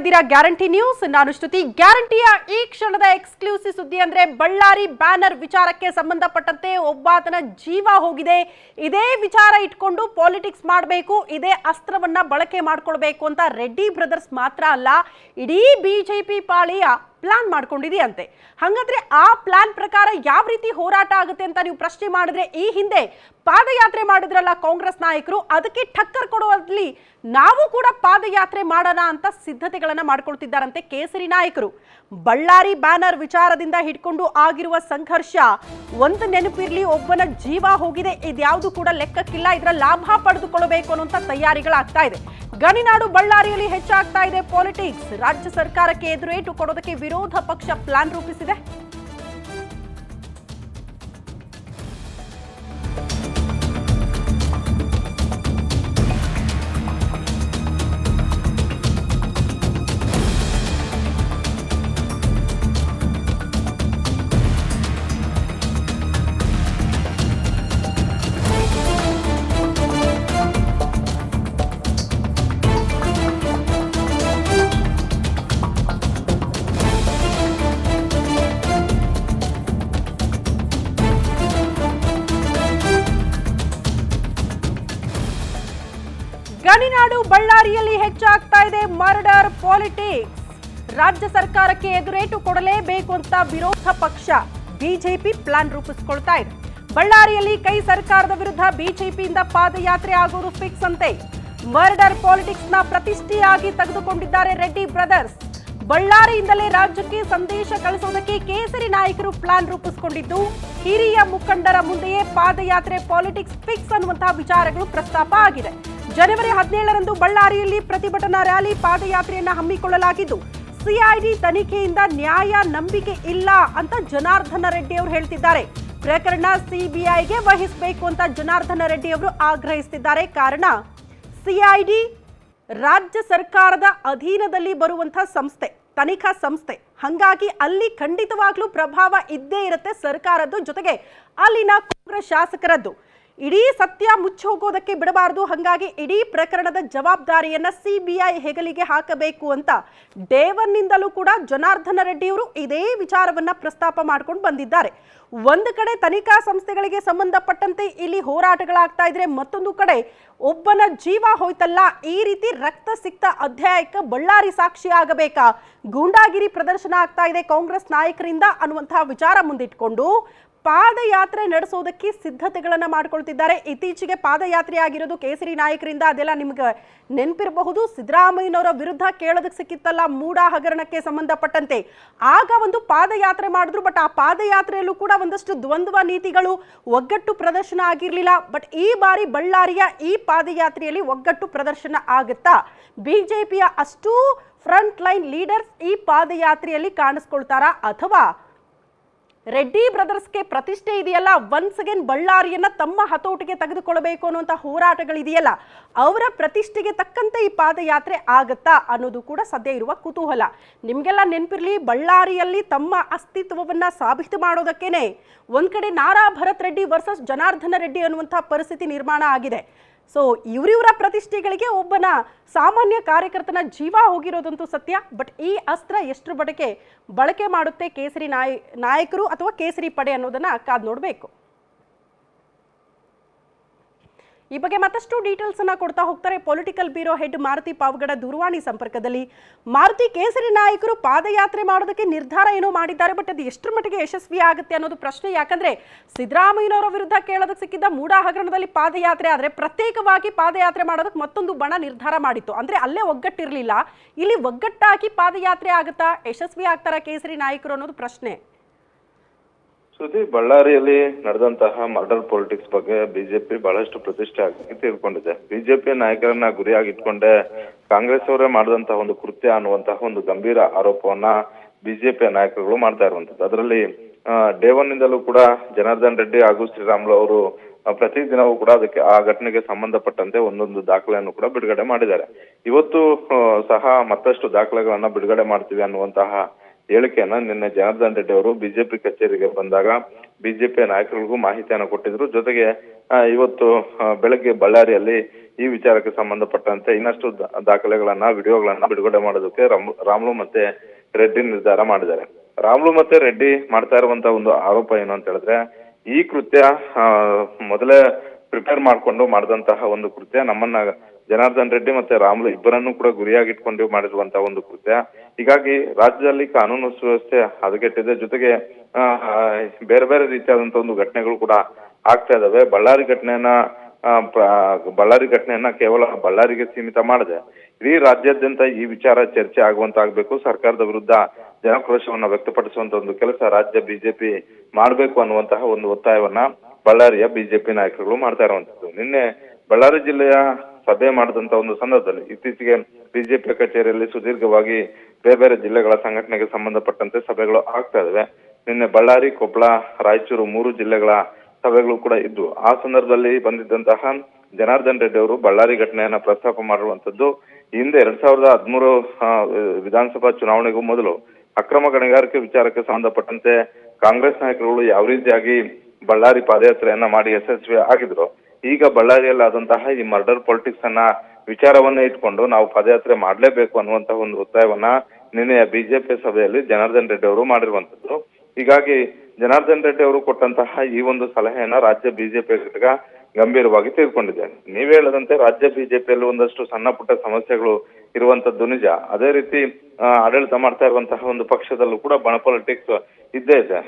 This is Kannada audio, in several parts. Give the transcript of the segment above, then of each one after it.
ಇದ್ದೀರಾ ಗ್ಯಾರಂಟಿ ನ್ಯೂಸ್? ನಾನು ಶ್ರುತಿ. ಗ್ಯಾರಂಟಿಯ ಈ ಕ್ಷಣದ ಎಕ್ಸ್ಕ್ಲೂಸಿವ್ ಸುದ್ದಿ ಅಂದ್ರೆ ಬಳ್ಳಾರಿ ಬ್ಯಾನರ್ ವಿಚಾರಕ್ಕೆ ಸಂಬಂಧಪಟ್ಟಂತೆ ಒಬ್ಬಾತನ ಜೀವ ಹೋಗಿದೆ. ಇದೇ ವಿಚಾರ ಇಟ್ಕೊಂಡು ಪಾಲಿಟಿಕ್ಸ್ ಮಾಡಬೇಕು, ಇದೇ ಅಸ್ತ್ರವನ್ನ ಬಳಕೆ ಮಾಡ್ಕೊಳ್ಬೇಕು ಅಂತ ರೆಡ್ಡಿ ಬ್ರದರ್ಸ್ ಮಾತ್ರ ಅಲ್ಲ, ಇಡೀ ಬಿಜೆಪಿ ಪಾಳೆಯ ಪ್ಲಾನ್ ಮಾಡ್ಕೊಂಡಿದೆಯಂತೆ. ಹಾಗಾದ್ರೆ ಆ ಪ್ಲಾನ್ ಪ್ರಕಾರ ಯಾವ ರೀತಿ ಹೋರಾಟ ಆಗುತ್ತೆ ಅಂತ ನೀವು ಪ್ರಶ್ನೆ ಮಾಡಿದ್ರೆ ಈ ಹಿಂದೆ ಪಾದಯಾತ್ರೆ ಮಾಡಿದ್ರಲ್ಲ ಕಾಂಗ್ರೆಸ್ ನಾಯಕರು, ಅದಕ್ಕೆ ಠಕ್ಕರ್ ಕೊಡುವಲ್ಲಿ ನಾವು ಕೂಡ ಪಾದಯಾತ್ರೆ ಮಾಡೋಣ ಅಂತ ಸಿದ್ಧತೆಗಳನ್ನ ಮಾಡ್ಕೊಳ್ತಿದ್ದಾರಂತೆ ಕೇಸರಿ ನಾಯಕರು. ಬಳ್ಳಾರಿ ಬ್ಯಾನರ್ ವಿಚಾರದಿಂದ ಹಿಡ್ಕೊಂಡು ಆಗಿರುವ ಸಂಘರ್ಷ, ಒಂದು ನೆನಪಿರ್ಲಿ, ಒಬ್ಬನ ಜೀವ ಹೋಗಿದೆ, ಇದ್ಯಾವುದು ಕೂಡ ಲೆಕ್ಕಕ್ಕಿಲ್ಲ, ಇದರ ಲಾಭ ಪಡೆದುಕೊಳ್ಳಬೇಕು ಅನ್ನುವಂಥ ತಯಾರಿಗಳಾಗ್ತಾ ಇದೆ. ಗಣಿನಾಡು ಬಳ್ಳಾರಿಯಲ್ಲಿ ಹೆಚ್ಚಾಗ್ತಾ ಇದೆ ಪಾಲಿಟಿಕ್ಸ್. ರಾಜ್ಯ ಸರ್ಕಾರಕ್ಕೆ ಎದುರೇಟು ಕೊಡೋದಕ್ಕೆ ವಿರೋಧ ಪಕ್ಷ ಪ್ಲಾನ್ ರೂಪಿಸಿದೆ. ಇದೆ ಮರ್ಡರ್ ಪಾಲಿಟಿಕ್ಸ್. ರಾಜ್ಯ ಸರ್ಕಾರಕ್ಕೆ ಎದುರೇಟು ಕೊಡಲೇಬೇಕು ಅಂತ ವಿರೋಧ ಪಕ್ಷ. ಬಿಜೆಪಿ ಪ್ಲಾನ್ ರೂಪಿಸಿಕೊಳ್ತಾ ಇದೆ. ಬಳ್ಳಾರಿಯಲ್ಲಿ ಕೈ ಸರ್ಕಾರದ ವಿರುದ್ಧ ಬಿಜೆಪಿಯಿಂದ ಪಾದಯಾತ್ರೆ ಆಗೋರು ಫಿಕ್ಸ್ ಅಂತೆ. ಮರ್ಡರ್ ಪಾಲಿಟಿಕ್ಸ್ನ ಪ್ರತಿಷ್ಠೆಯಾಗಿ ತೆಗೆದುಕೊಂಡಿದ್ದಾರೆ ರೆಡ್ಡಿ ಬ್ರದರ್ಸ್. ಬಳ್ಳಾರಿಯಿಂದಲೇ ರಾಜ್ಯಕ್ಕೆ ಸಂದೇಶ ಕಳಿಸೋದಕ್ಕೆ ಕೇಸರಿ ನಾಯಕರು ಪ್ಲಾನ್ ರೂಪಿಸಿಕೊಂಡಿದ್ದು, ಹಿರಿಯ ಮುಖಂಡರ ಮುಂದೆಯೇ ಪಾದಯಾತ್ರೆ ಪಾಲಿಟಿಕ್ಸ್ ಫಿಕ್ಸ್ ಅನ್ನುವಂತಹ ವಿಚಾರಗಳು ಪ್ರಸ್ತಾಪ ಆಗಿದೆ. ಜನವರಿ ಹದಿನೇಳರಂದು ಬಳ್ಳಾರಿಯಲ್ಲಿ ಪ್ರತಿಭಟನಾ ರ್ಯಾಲಿ ಪಾದಯಾತ್ರೆಯನ್ನು ಹಮ್ಮಿಕೊಳ್ಳಲಾಗಿದ್ದು, ಸಿಐಡಿ ತನಿಖೆಯಿಂದ ನ್ಯಾಯ ನಂಬಿಕೆ ಇಲ್ಲ ಅಂತ ಜನಾರ್ದನ ರೆಡ್ಡಿ ಅವರು ಹೇಳ್ತಿದ್ದಾರೆ. ಪ್ರಕರಣ ಸಿಬಿಐಗೆ ವಹಿಸಬೇಕು ಅಂತ ಜನಾರ್ದನ ರೆಡ್ಡಿ ಅವರು ಆಗ್ರಹಿಸುತ್ತಿದ್ದಾರೆ ಕಾರಣ, ಸಿಐಡಿ ರಾಜ್ಯ ಸರ್ಕಾರದ ಅಧೀನದಲ್ಲಿ ಬರುವಂತಹ ಸಂಸ್ಥೆ, ತನಿಖಾ ಸಂಸ್ಥೆ. ಹಂಗಾಗಿ ಅಲ್ಲಿ ಖಂಡಿತವಾಗ್ಲೂ ಪ್ರಭಾವ ಇದ್ದೇ ಇರುತ್ತೆ ಸರ್ಕಾರದ್ದು ಜೊತೆಗೆ ಅಲ್ಲಿನ ಕಾಂಗ್ರೆಸ್ ಶಾಸಕರದ್ದು. ಇಡೀ ಸತ್ಯ ಮುಚ್ಚಿ ಹೋಗೋದಕ್ಕೆ ಬಿಡಬಾರದು. ಹಂಗಾಗಿ ಇಡೀ ಪ್ರಕರಣದ ಜವಾಬ್ದಾರಿಯನ್ನ ಸಿಬಿಐ ಹೆಗಲಿಗೆ ಹಾಕಬೇಕು ಅಂತ ಡೇವನ್ನಿಂದಲೂ ಕೂಡ ಜನಾರ್ದನ ರೆಡ್ಡಿಯವರು ಇದೇ ವಿಚಾರವನ್ನ ಪ್ರಸ್ತಾಪ ಮಾಡ್ಕೊಂಡು ಬಂದಿದ್ದಾರೆ. ಒಂದು ಕಡೆ ತನಿಖಾ ಸಂಸ್ಥೆಗಳಿಗೆ ಸಂಬಂಧಪಟ್ಟಂತೆ ಇಲ್ಲಿ ಹೋರಾಟಗಳಾಗ್ತಾ ಇದ್ರೆ ಮತ್ತೊಂದು ಕಡೆ ಒಬ್ಬನ ಜೀವ ಹೋಯ್ತಲ್ಲ, ಈ ರೀತಿ ರಕ್ತ ಸಿಕ್ತ ಅಧ್ಯಾಯಕ್ಕೆ ಬಳ್ಳಾರಿ ಸಾಕ್ಷಿ ಆಗಬೇಕಾ? ಗೂಂಡಾಗಿರಿ ಪ್ರದರ್ಶನ ಆಗ್ತಾ ಇದೆ ಕಾಂಗ್ರೆಸ್ ನಾಯಕರಿಂದ ಅನ್ನುವಂತಹ ವಿಚಾರ ಮುಂದಿಟ್ಕೊಂಡು ಪಾದಯಾತ್ರೆ ನಡೆಸೋದಕ್ಕೆ ಸಿದ್ಧತೆಗಳನ್ನು ಮಾಡಿಕೊಳ್ತಿದ್ದಾರೆ. ಇತ್ತೀಚೆಗೆ ಪಾದಯಾತ್ರೆ ಆಗಿರೋದು ಕೇಸರಿ ನಾಯಕರಿಂದ ಅದೆಲ್ಲ ನಿಮ್ಗೆ ನೆನಪಿರಬಹುದು. ಸಿದ್ದರಾಮಯ್ಯನವರ ವಿರುದ್ಧ ಕೇಳೋದಕ್ಕೆ ಸಿಕ್ಕಿತ್ತಲ್ಲ ಮೂಡ ಹಗರಣಕ್ಕೆ ಸಂಬಂಧಪಟ್ಟಂತೆ. ಆಗ ಒಂದು ಪಾದಯಾತ್ರೆ ಮಾಡಿದ್ರು, ಬಟ್ ಆ ಪಾದಯಾತ್ರೆಯಲ್ಲೂ ಕೂಡ ಒಂದಷ್ಟು ದ್ವಂದ್ವ ನೀತಿಗಳು ಒಗ್ಗಟ್ಟು ಪ್ರದರ್ಶನ ಆಗಿರಲಿಲ್ಲ. ಬಟ್ ಈ ಬಾರಿ ಬಳ್ಳಾರಿಯ ಈ ಪಾದಯಾತ್ರೆಯಲ್ಲಿ ಒಗ್ಗಟ್ಟು ಪ್ರದರ್ಶನ ಆಗುತ್ತಾ? ಬಿಜೆಪಿಯ ಅಷ್ಟೂ ಫ್ರಂಟ್ ಲೈನ್ ಲೀಡರ್ಸ್ ಈ ಪಾದಯಾತ್ರೆಯಲ್ಲಿ ಕಾಣಿಸ್ಕೊಳ್ತಾರಾ? ಅಥವಾ ರೆಡ್ಡಿ ಬ್ರದರ್ಸ್ಗೆ ಪ್ರತಿಷ್ಠೆ ಇದೆಯಲ್ಲ ಒನ್ಸ್ ಅಗೇನ್ ಬಳ್ಳಾರಿಯನ್ನ ತಮ್ಮ ಹತೋಟಿಗೆ ತೆಗೆದುಕೊಳ್ಳಬೇಕು ಅನ್ನುವಂಥ ಹೋರಾಟಗಳಿದೆಯಲ್ಲ, ಅವರ ಪ್ರತಿಷ್ಠೆಗೆ ತಕ್ಕಂತೆ ಈ ಪಾದಯಾತ್ರೆ ಆಗತ್ತಾ ಅನ್ನೋದು ಕೂಡ ಸದ್ಯ ಇರುವ ಕುತೂಹಲ. ನಿಮಗೆಲ್ಲ ನೆನಪಿರ್ಲಿ, ಬಳ್ಳಾರಿಯಲ್ಲಿ ತಮ್ಮ ಅಸ್ತಿತ್ವವನ್ನ ಸಾಬೀತು ಮಾಡೋದಕ್ಕೇನೆ ಒಂದು ಕಡೆ ನಾರಾ ಭರತ್ ರೆಡ್ಡಿ ವರ್ಸಸ್ ಜನಾರ್ದನ ರೆಡ್ಡಿ ಅನ್ನುವಂಥ ಪರಿಸ್ಥಿತಿ ನಿರ್ಮಾಣ ಆಗಿದೆ. ಸೊ ಇವರಿವರ ಪ್ರತಿಷ್ಠೆಗಳಿಗೆ ಒಬ್ಬನ ಸಾಮಾನ್ಯ ಕಾರ್ಯಕರ್ತನ ಜೀವ ಹೋಗಿರೋದಂತೂ ಸತ್ಯ. ಬಟ್ ಈ ಅಸ್ತ್ರ ಎಷ್ಟರ ಬಳಕೆ ಬಳಕೆ ಮಾಡುತ್ತೆ ಕೇಸರಿ ನಾಯ, ನಾಯಕರು ಅಥವಾ ಕೇಸರಿ ಪಡೆ ಅನ್ನೋದನ್ನ ಕಾದ್ ನೋಡಬೇಕು. ಈ ಬಗ್ಗೆ ಮತ್ತಷ್ಟು ಡೀಟೇಲ್ಸ್ ಅನ್ನ ಕೊಡ್ತಾ ಹೋಗ್ತಾರೆ political bureau head Maruti Pavagada ದೂರವಾಣಿ ಸಂಪರ್ಕದಲ್ಲಿ. ಮಾರುತಿ ಕೇಸರಿ ನಾಯಕರು ಪಾದಯಾತ್ರೆ ಮಾಡೋದಕ್ಕೆ ನಿರ್ಧಾರ ಏನೋ ಮಾಡಿದ್ದಾರೆ ಬಟ್ ಅದು ಎಷ್ಟರ ಮಟ್ಟಿಗೆ ಯಶಸ್ವಿ ಆಗುತ್ತೆ ಅನ್ನೋದು ಪ್ರಶ್ನೆ. ಯಾಕಂದ್ರೆ ಸಿದ್ದರಾಮಯ್ಯನವರ ವಿರುದ್ಧ ಕೇಳೋದಕ್ಕೆ ಸಿಕ್ಕಿದ್ದ ಮೂಡಾ ಹಗರಣದಲ್ಲಿ ಪಾದಯಾತ್ರೆ ಆದರೆ ಪ್ರತ್ಯೇಕವಾಗಿ ಪಾದಯಾತ್ರೆ ಮಾಡೋದಕ್ಕೆ ಮತ್ತೊಂದು ಬಣ ನಿರ್ಧಾರ ಮಾಡಿತ್ತು. ಅಂದ್ರೆ ಅಲ್ಲೇ ಒಗ್ಗಟ್ಟಿರಲಿಲ್ಲ. ಇಲ್ಲಿ ಒಗ್ಗಟ್ಟಾಗಿ ಪಾದಯಾತ್ರೆ ಆಗುತ್ತಾ? ಯಶಸ್ವಿ ಆಗ್ತಾರಾ ಕೇಸರಿ ನಾಯಕರು ಅನ್ನೋದು ಪ್ರಶ್ನೆ. ಸುದ್ದಿ ಬಳ್ಳಾರಿಯಲ್ಲಿ ನಡೆದಂತಹ ಮರ್ಡರ್ ಪೊಲಿಟಿಕ್ಸ್ ಬಗ್ಗೆ ಬಿಜೆಪಿ ಬಹಳಷ್ಟು ಪ್ರತಿಷ್ಠೆ ಆಗಿ ತಿಳ್ಕೊಂಡಿದೆ. ಬಿಜೆಪಿ ನಾಯಕರನ್ನ ಗುರಿಯಾಗಿಟ್ಕೊಂಡೆ ಕಾಂಗ್ರೆಸ್ ಅವರೇ ಮಾಡಿದಂತಹ ಒಂದು ಕೃತ್ಯ ಅನ್ನುವಂತಹ ಒಂದು ಗಂಭೀರ ಆರೋಪವನ್ನ ಬಿಜೆಪಿಯ ನಾಯಕರುಗಳು ಮಾಡ್ತಾ ಇರುವಂತದ್ದು ಅದರಲ್ಲಿ ಡೇ ಒನ್ ನಿಂದಲೂ ಕೂಡ ಜನಾರ್ದನ್ ರೆಡ್ಡಿ ಹಾಗೂ ಶ್ರೀರಾಮುಲು ಅವರು ಪ್ರತಿ ದಿನವೂ ಕೂಡ ಅದಕ್ಕೆ ಆ ಘಟನೆಗೆ ಸಂಬಂಧಪಟ್ಟಂತೆ ಒಂದೊಂದು ದಾಖಲೆಯನ್ನು ಕೂಡ ಬಿಡುಗಡೆ ಮಾಡಿದ್ದಾರೆ. ಇವತ್ತು ಸಹ ಮತ್ತಷ್ಟು ದಾಖಲೆಗಳನ್ನ ಬಿಡುಗಡೆ ಮಾಡ್ತೀವಿ ಅನ್ನುವಂತಹ ಹೇಳಿಕೆಯನ್ನ ನಿನ್ನೆ ಜನಾರ್ದನ್ ರೆಡ್ಡಿ ಅವರು ಬಿಜೆಪಿ ಕಚೇರಿಗೆ ಬಂದಾಗ ಬಿಜೆಪಿ ನಾಯಕರಿಗೂ ಮಾಹಿತಿಯನ್ನು ಕೊಟ್ಟಿದ್ರು. ಜೊತೆಗೆ ಇವತ್ತು ಬೆಳಗ್ಗೆ ಬಳ್ಳಾರಿಯಲ್ಲಿ ಈ ವಿಚಾರಕ್ಕೆ ಸಂಬಂಧಪಟ್ಟಂತೆ ಇನ್ನಷ್ಟು ದಾಖಲೆಗಳನ್ನ, ವಿಡಿಯೋಗಳನ್ನ ಬಿಡುಗಡೆ ಮಾಡೋದಕ್ಕೆ ರಾಮ್- ರಾಮ್ಲು ಮತ್ತೆ ರೆಡ್ಡಿ ನಿರ್ಧಾರ ಮಾಡಿದ್ದಾರೆ. ರಾಮ್ಲು ಮತ್ತೆ ರೆಡ್ಡಿ ಮಾಡ್ತಾ ಇರುವಂತ ಒಂದು ಆರೋಪ ಏನು ಅಂತ ಹೇಳಿದ್ರೆ, ಈ ಕೃತ್ಯ ಮೊದಲೇ ಪ್ರಿಪೇರ್ ಮಾಡ್ಕೊಂಡು ಮಾಡಿದಂತಹ ಒಂದು ಕೃತ್ಯ ನಮ್ಮನ್ನ ಜನಾರ್ದನ್ ರೆಡ್ಡಿ ಮತ್ತೆ ರಾಮುಲು ಇಬ್ಬರನ್ನು ಕೂಡ ಗುರಿಯಾಗಿಟ್ಕೊಂಡು ಮಾಡಿರುವಂತಹ ಒಂದು ಕೃತ್ಯ. ಹೀಗಾಗಿ ರಾಜ್ಯದಲ್ಲಿ ಕಾನೂನು ಸುವ್ಯವಸ್ಥೆ ಹದಗೆಟ್ಟಿದೆ. ಜೊತೆಗೆ ಬೇರೆ ಬೇರೆ ರೀತಿಯಾದಂತಹ ಒಂದು ಘಟನೆಗಳು ಕೂಡ ಆಗ್ತಾ ಇದಾವೆ. ಬಳ್ಳಾರಿ ಘಟನೆಯನ್ನ ಬಳ್ಳಾರಿ ಘಟನೆಯನ್ನ ಕೇವಲ ಬಳ್ಳಾರಿಗೆ ಸೀಮಿತ ಮಾಡದೆ. ಇಡೀ ರಾಜ್ಯಾದ್ಯಂತ ಈ ವಿಚಾರ ಚರ್ಚೆ ಆಗುವಂತಾಗಬೇಕು ಸರ್ಕಾರದ ವಿರುದ್ಧ ಜನಾಕ್ರೋಶವನ್ನ ವ್ಯಕ್ತಪಡಿಸುವಂತ ಒಂದು ಕೆಲಸ ರಾಜ್ಯ ಬಿಜೆಪಿ ಮಾಡಬೇಕು ಅನ್ನುವಂತಹ ಒಂದು ಒತ್ತಾಯವನ್ನ ಬಳ್ಳಾರಿಯ ಬಿಜೆಪಿ ನಾಯಕರುಗಳು ಮಾಡ್ತಾ ಇರುವಂತದ್ದು. ನಿನ್ನೆ ಬಳ್ಳಾರಿ ಜಿಲ್ಲೆಯ ಸಭೆ ಮಾಡಿದಂತ ಒಂದು ಸಂದರ್ಭದಲ್ಲಿ ಇತ್ತೀಚೆಗೆ ಬಿಜೆಪಿ ಕಚೇರಿಯಲ್ಲಿ ಸುದೀರ್ಘವಾಗಿ ಬೇರೆ ಬೇರೆ ಜಿಲ್ಲೆಗಳ ಸಂಘಟನೆಗೆ ಸಂಬಂಧಪಟ್ಟಂತೆ ಸಭೆಗಳು ಆಗ್ತಾ ಇದಾವೆ ನಿನ್ನೆ ಬಳ್ಳಾರಿ, ಕೊಪ್ಪಳ, ರಾಯಚೂರು ಮೂರು ಜಿಲ್ಲೆಗಳ ಸಭೆಗಳು ಕೂಡ ಇದ್ದು ಆ ಸಂದರ್ಭದಲ್ಲಿ ಬಂದಿದ್ದಂತಹ ಜನಾರ್ದನ್ ರೆಡ್ಡಿ ಅವರು ಬಳ್ಳಾರಿ ಘಟನೆಯನ್ನ ಪ್ರಸ್ತಾಪ ಮಾಡಿರುವಂತದ್ದು ಹಿಂದೆ ಎರಡ್ ಸಾವಿರದ ಹದಿಮೂರು ವಿಧಾನಸಭಾ ಚುನಾವಣೆಗೂ ಮೊದಲು ಅಕ್ರಮ ಗಣಿಗಾರಿಕೆ ವಿಚಾರಕ್ಕೆ ಸಂಬಂಧಪಟ್ಟಂತೆ ಕಾಂಗ್ರೆಸ್ ನಾಯಕರುಗಳು ಯಾವ ರೀತಿಯಾಗಿ ಬಳ್ಳಾರಿ ಪಾದಯಾತ್ರೆಯನ್ನ ಮಾಡಿ ಯಶಸ್ವಿ ಆಗಿದ್ರು. ಈಗ ಬಳ್ಳಾರಿಯಲ್ಲಿ ಆದಂತಹ ಈ ಮರ್ಡರ್ ಪಾಲಿಟಿಕ್ಸ್ ಅನ್ನ ವಿಚಾರವನ್ನ ಇಟ್ಕೊಂಡು ನಾವು ಪದಯಾತ್ರೆ ಮಾಡಲೇಬೇಕು ಅನ್ನುವಂತಹ ಒಂದು ಒತ್ತಾಯವನ್ನ ನಿನ್ನೆಯ ಬಿಜೆಪಿ ಸಭೆಯಲ್ಲಿ ಜನಾರ್ದನ್ ರೆಡ್ಡಿ ಅವರು ಮಾಡಿರುವಂತದ್ದು ಹೀಗಾಗಿ ಜನಾರ್ದನ್ ರೆಡ್ಡಿ ಅವರು ಕೊಟ್ಟಂತಹ ಈ ಒಂದು ಸಲಹೆಯನ್ನ ರಾಜ್ಯ ಬಿಜೆಪಿ ಘಟಕ ಗಂಭೀರವಾಗಿ ತೆಗೆದುಕೊಂಡಿದೆ ನೀವು ಹೇಳದಂತೆ ರಾಜ್ಯ ಬಿಜೆಪಿಯಲ್ಲಿ ಒಂದಷ್ಟು ಸಣ್ಣ ಪುಟ್ಟ ಸಮಸ್ಯೆಗಳು ಇರುವಂತದ್ದು ನಿಜ. ಅದೇ ರೀತಿ ಆಡಳಿತ ಮಾಡ್ತಾ ಇರುವಂತಹ ಒಂದು ಪಕ್ಷದಲ್ಲೂ ಕೂಡ ಬಣ ಪಾಲಿಟಿಕ್ಸ್ ಇದ್ದೇ ಇದೆ.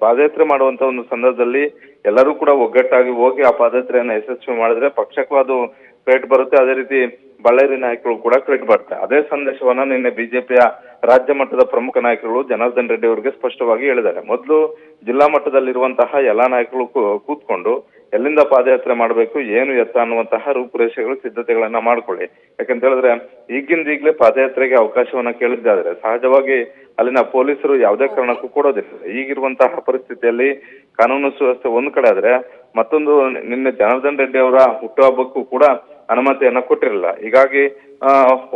ಪಾದಯಾತ್ರೆ ಮಾಡುವಂತ ಒಂದು ಸಂದರ್ಭದಲ್ಲಿ ಎಲ್ಲರೂ ಕೂಡ ಒಗ್ಗಟ್ಟಾಗಿ ಹೋಗಿ ಆ ಪಾದಯಾತ್ರೆಯನ್ನ ಯಶಸ್ವಿ ಮಾಡಿದ್ರೆ ಪಕ್ಷಕ್ಕೂ ಅದು ಕ್ರೆಡಿಟ್ ಬರುತ್ತೆ. ಅದೇ ರೀತಿ ಬಳ್ಳಾರಿ ನಾಯಕರು ಕೂಡ ಕ್ರೆಡಿಟ್ ಬರುತ್ತೆ. ಅದೇ ಸಂದೇಶವನ್ನ ನಿನ್ನೆ ಬಿಜೆಪಿಯ ರಾಜ್ಯ ಮಟ್ಟದ ಪ್ರಮುಖ ನಾಯಕರುಗಳು ಜನಾರ್ದನ್ ರೆಡ್ಡಿ ಅವರಿಗೆ ಸ್ಪಷ್ಟವಾಗಿ ಹೇಳಿದ್ದಾರೆ. ಮೊದಲು ಜಿಲ್ಲಾ ಮಟ್ಟದಲ್ಲಿರುವಂತಹ ಎಲ್ಲಾ ನಾಯಕರು ಕೂತ್ಕೊಂಡು ಎಲ್ಲಿಂದ ಪಾದಯಾತ್ರೆ ಮಾಡಬೇಕು, ಏನು ಎತ್ತ ಅನ್ನುವಂತಹ ರೂಪುರೇಷೆಗಳು, ಸಿದ್ಧತೆಗಳನ್ನ ಮಾಡ್ಕೊಳ್ಳಿ. ಯಾಕಂತ ಹೇಳಿದ್ರೆ ಈಗಿಂದ ಈಗಲೇ ಪಾದಯಾತ್ರೆಗೆ ಅವಕಾಶವನ್ನ ಕೇಳಿದ್ದಾದ್ರೆ ಸಹಜವಾಗಿ ಅಲ್ಲಿನ ಪೊಲೀಸರು ಯಾವುದೇ ಕಾರಣಕ್ಕೂ ಕೊಡೋದಿಲ್ಲ. ಈಗಿರುವಂತಹ ಪರಿಸ್ಥಿತಿಯಲ್ಲಿ ಕಾನೂನು ಸುವ್ಯವಸ್ಥೆ ಒಂದ್ ಕಡೆ ಆದ್ರೆ ಮತ್ತೊಂದು ನಿನ್ನೆ ಜನಾರ್ದನ್ ರೆಡ್ಡಿ ಅವರ ಹುಟ್ಟುಹಬ್ಬಕ್ಕೂ ಕೂಡ ಅನುಮತಿಯನ್ನ ಕೊಟ್ಟಿರಲಿಲ್ಲ. ಹೀಗಾಗಿ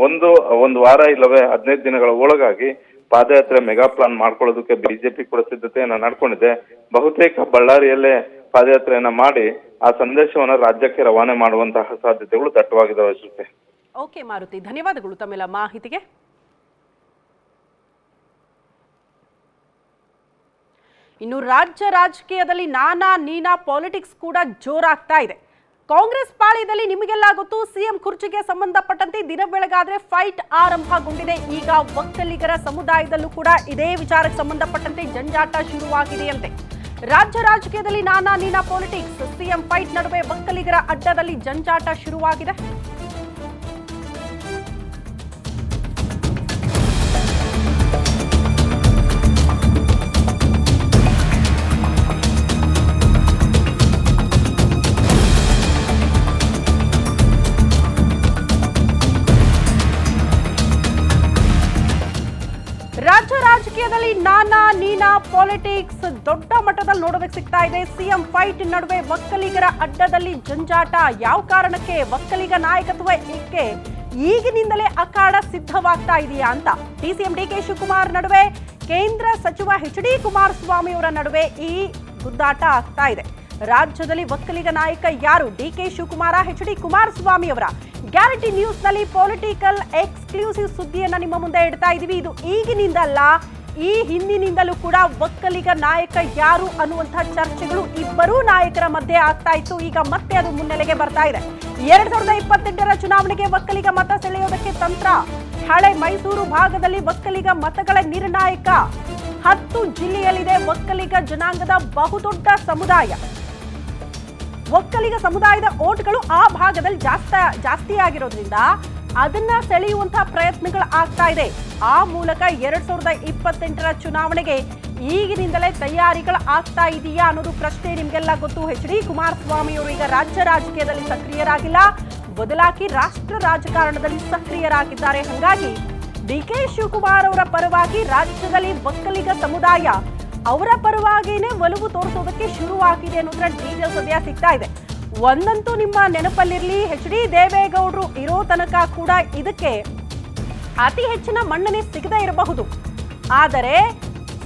ಒಂದು ಒಂದು ವಾರ ಇಲ್ಲವೇ ಹದಿನೈದು ದಿನಗಳ ಒಳಗಾಗಿ ಪಾದಯಾತ್ರೆ ಮೆಗಾ ಪ್ಲಾನ್ ಮಾಡ್ಕೊಳ್ಳೋದಕ್ಕೆ ಬಿಜೆಪಿ ಕೂಡ ಸಿದ್ಧತೆಯನ್ನ ನಡ್ಕೊಂಡಿದೆ. ಬಹುತೇಕ ಬಳ್ಳಾರಿಯಲ್ಲೇ ಪಾದಯಾತ್ರೆಯನ್ನ ಮಾಡಿ ಆ ಸಂದೇಶವನ್ನು ರಾಜ್ಯಕ್ಕೆ ರವಾನೆ ಮಾಡುವಂತಹ ಸಾಧ್ಯತೆಗಳು ದಟ್ಟವಾಗಿದ್ದಾವೆ ಓಕೆ ಮಾರುತಿ, ಧನ್ಯವಾದಗಳು ತಮ್ಮೆಲ್ಲ ಮಾಹಿತಿಗೆ. ಇನ್ನು ರಾಜ್ಯ ರಾಜಕೀಯದಲ್ಲಿ ನಾನಾ ನೀನಾ ಪಾಲಿಟಿಕ್ಸ್ ಕೂಡ ಜೋರಾಗ್ತಾ ಇದೆ. ಕಾಂಗ್ರೆಸ್ ಪಾಳ್ಯದಲ್ಲಿ ನಿಮಗೆಲ್ಲ ಗೊತ್ತು, ಸಿಎಂ ಕುರ್ಚಿಗೆ ಸಂಬಂಧಪಟ್ಟಂತೆ ದಿನ ಬೆಳಗಾದ್ರೆ ಫೈಟ್ ಆರಂಭಗೊಂಡಿದೆ. ಈಗ ಒಕ್ಕಲಿಗರ ಸಮುದಾಯದಲ್ಲೂ ಕೂಡ ಇದೇ ವಿಚಾರಕ್ಕೆ ಸಂಬಂಧಪಟ್ಟಂತೆ ಜಂಜಾಟ ಶುರುವಾಗಿದೆಯಂತೆ. ರಾಜ್ಯ ರಾಜಕೀಯದಲ್ಲಿ ನಾನಾ ನೀನಾ ಪಾಲಿಟಿಕ್ಸ್ ಸಿಎಂ ಫೈಟ್ ನಡುವೆ ಒಕ್ಕಲಿಗರ ಅಡ್ಡದಲ್ಲಿ ಜಂಜಾಟ ಶುರುವಾಗಿದೆ. ಪಾಲಿಟಿಕ್ಸ್ ದೊಡ್ಡ ಮಟ್ಟದಲ್ಲಿ ನೋಡೋದಕ್ಕೆ ಸಿಗ್ತಾ ಇದೆ. ಸಿಎಂ ಫೈಟ್ ನಡುವೆ ಒಕ್ಕಲಿಗರ ಅಡ್ಡದಲ್ಲಿ ಜಂಜಾಟ. ಯಾವ ಕಾರಣಕ್ಕೆ ಒಕ್ಕಲಿಗ ನಾಯಕತ್ವ ಏಕೆ ಈಗಿನಿಂದಲೇ ಅಖಾಡ ಸಿದ್ಧವಾಗ್ತಾ ಇದೆಯಾ ಅಂತ. ಡಿಸಿಎಂ ಡಿ ಕೆ ಶಿವಕುಮಾರ್ ನಡುವೆ, ಕೇಂದ್ರ ಸಚಿವ ಎಚ್ ಡಿ ಕುಮಾರಸ್ವಾಮಿ ಅವರ ನಡುವೆ ಈ ಗುದ್ದಾಟ ಆಗ್ತಾ ಇದೆ. ರಾಜ್ಯದಲ್ಲಿ ಒಕ್ಕಲಿಗ ನಾಯಕ ಯಾರು? D K Shivakumar, H D Kumaraswamy ಅವರ. ಗ್ಯಾರಂಟಿ ನ್ಯೂಸ್ನಲ್ಲಿ ಪೊಲಿಟಿಕಲ್ ಎಕ್ಸ್ಕ್ಲೂಸಿವ್ ಸುದ್ದಿಯನ್ನ ನಿಮ್ಮ ಮುಂದೆ ಇಡ್ತಾ ಇದೀವಿ. ಇದು ಈಗಿನಿಂದಲ್ಲ ಈ ಹಿಂದಿನಿಂದಲೂ ಕೂಡ ಒಕ್ಕಲಿಗ ನಾಯಕ ಯಾರು ಅನ್ನುವಂತಹ ಚರ್ಚೆಗಳು ಇಬ್ಬರೂ ನಾಯಕರ ಮಧ್ಯೆ ಆಗ್ತಾ ಇತ್ತು. ಈಗ ಮತ್ತೆ ಅದು ಮುನ್ನೆಲೆಗೆ ಬರ್ತಾ ಇದೆ. ಎರಡ್ ಸಾವಿರದ ಇಪ್ಪತ್ತೆಂಟರ ಚುನಾವಣೆಗೆ ಒಕ್ಕಲಿಗ ಮತ ಸೆಳೆಯೋದಕ್ಕೆ ತಂತ್ರ. ಹಳೆ ಮೈಸೂರು ಭಾಗದಲ್ಲಿ ಒಕ್ಕಲಿಗ ಮತಗಳ ನಿರ್ಣಾಯಕ. ಹತ್ತು ಜಿಲ್ಲೆಯಲ್ಲಿದೆ ಒಕ್ಕಲಿಗ ಜನಾಂಗದ ಬಹುದೊಡ್ಡ ಸಮುದಾಯ. ಒಕ್ಕಲಿಗ ಸಮುದಾಯದ ಓಟ್ಗಳು ಆ ಭಾಗದಲ್ಲಿ ಜಾಸ್ತ ಜಾಸ್ತಿ ಆಗಿರೋದ್ರಿಂದ ಅದನ್ನ ಸೆಳೆಯುವಂತಹ ಪ್ರಯತ್ನಗಳು ಆಗ್ತಾ ಇದೆ. ಆ ಮೂಲಕ ಎರಡ್ ಸಾವಿರದ ಇಪ್ಪತ್ತೆಂಟರ ಚುನಾವಣೆಗೆ ಈಗಿನಿಂದಲೇ ತಯಾರಿಗಳು ಆಗ್ತಾ ಇದೆಯಾ ಅನ್ನೋದು ಪ್ರಶ್ನೆ ನಿಮ್ಗೆಲ್ಲ ಗೊತ್ತು. ಎಚ್ ಡಿ ಕುಮಾರಸ್ವಾಮಿಯವರು ಈಗ ರಾಜ್ಯ ರಾಜಕೀಯದಲ್ಲಿ ಸಕ್ರಿಯರಾಗಿಲ್ಲ. ಬದಲಾಗಿ ರಾಷ್ಟ್ರ ರಾಜಕಾರಣದಲ್ಲಿ ಸಕ್ರಿಯರಾಗಿದ್ದಾರೆ. ಹಾಗಾಗಿ ಡಿ ಕೆ ಶಿವಕುಮಾರ್ ಅವರ ಪರವಾಗಿ ರಾಜ್ಯದಲ್ಲಿ ಒಕ್ಕಲಿಗ ಸಮುದಾಯ ಅವರ ಪರವಾಗಿನೇ ಒಲವು ತೋರಿಸೋದಕ್ಕೆ ಶುರುವಾಗಿದೆ ಅನ್ನೋದ್ರ ಡೀಟೇಲ್ಸ್ ಸದ್ಯ ಸಿಗ್ತಾ ಇದೆ. ಒಂದಂತೂ ನಿಮ್ಮ ನೆನಪಲ್ಲಿರಲಿ. ಎಚ್ ಡಿ ದೇವೇಗೌಡರು ಇರೋ ತನಕ ಕೂಡ ಇದಕ್ಕೆ ಅತಿ ಹೆಚ್ಚಿನ ಮನ್ನಣೆ ಸಿಗದೇ ಇರಬಹುದು. ಆದರೆ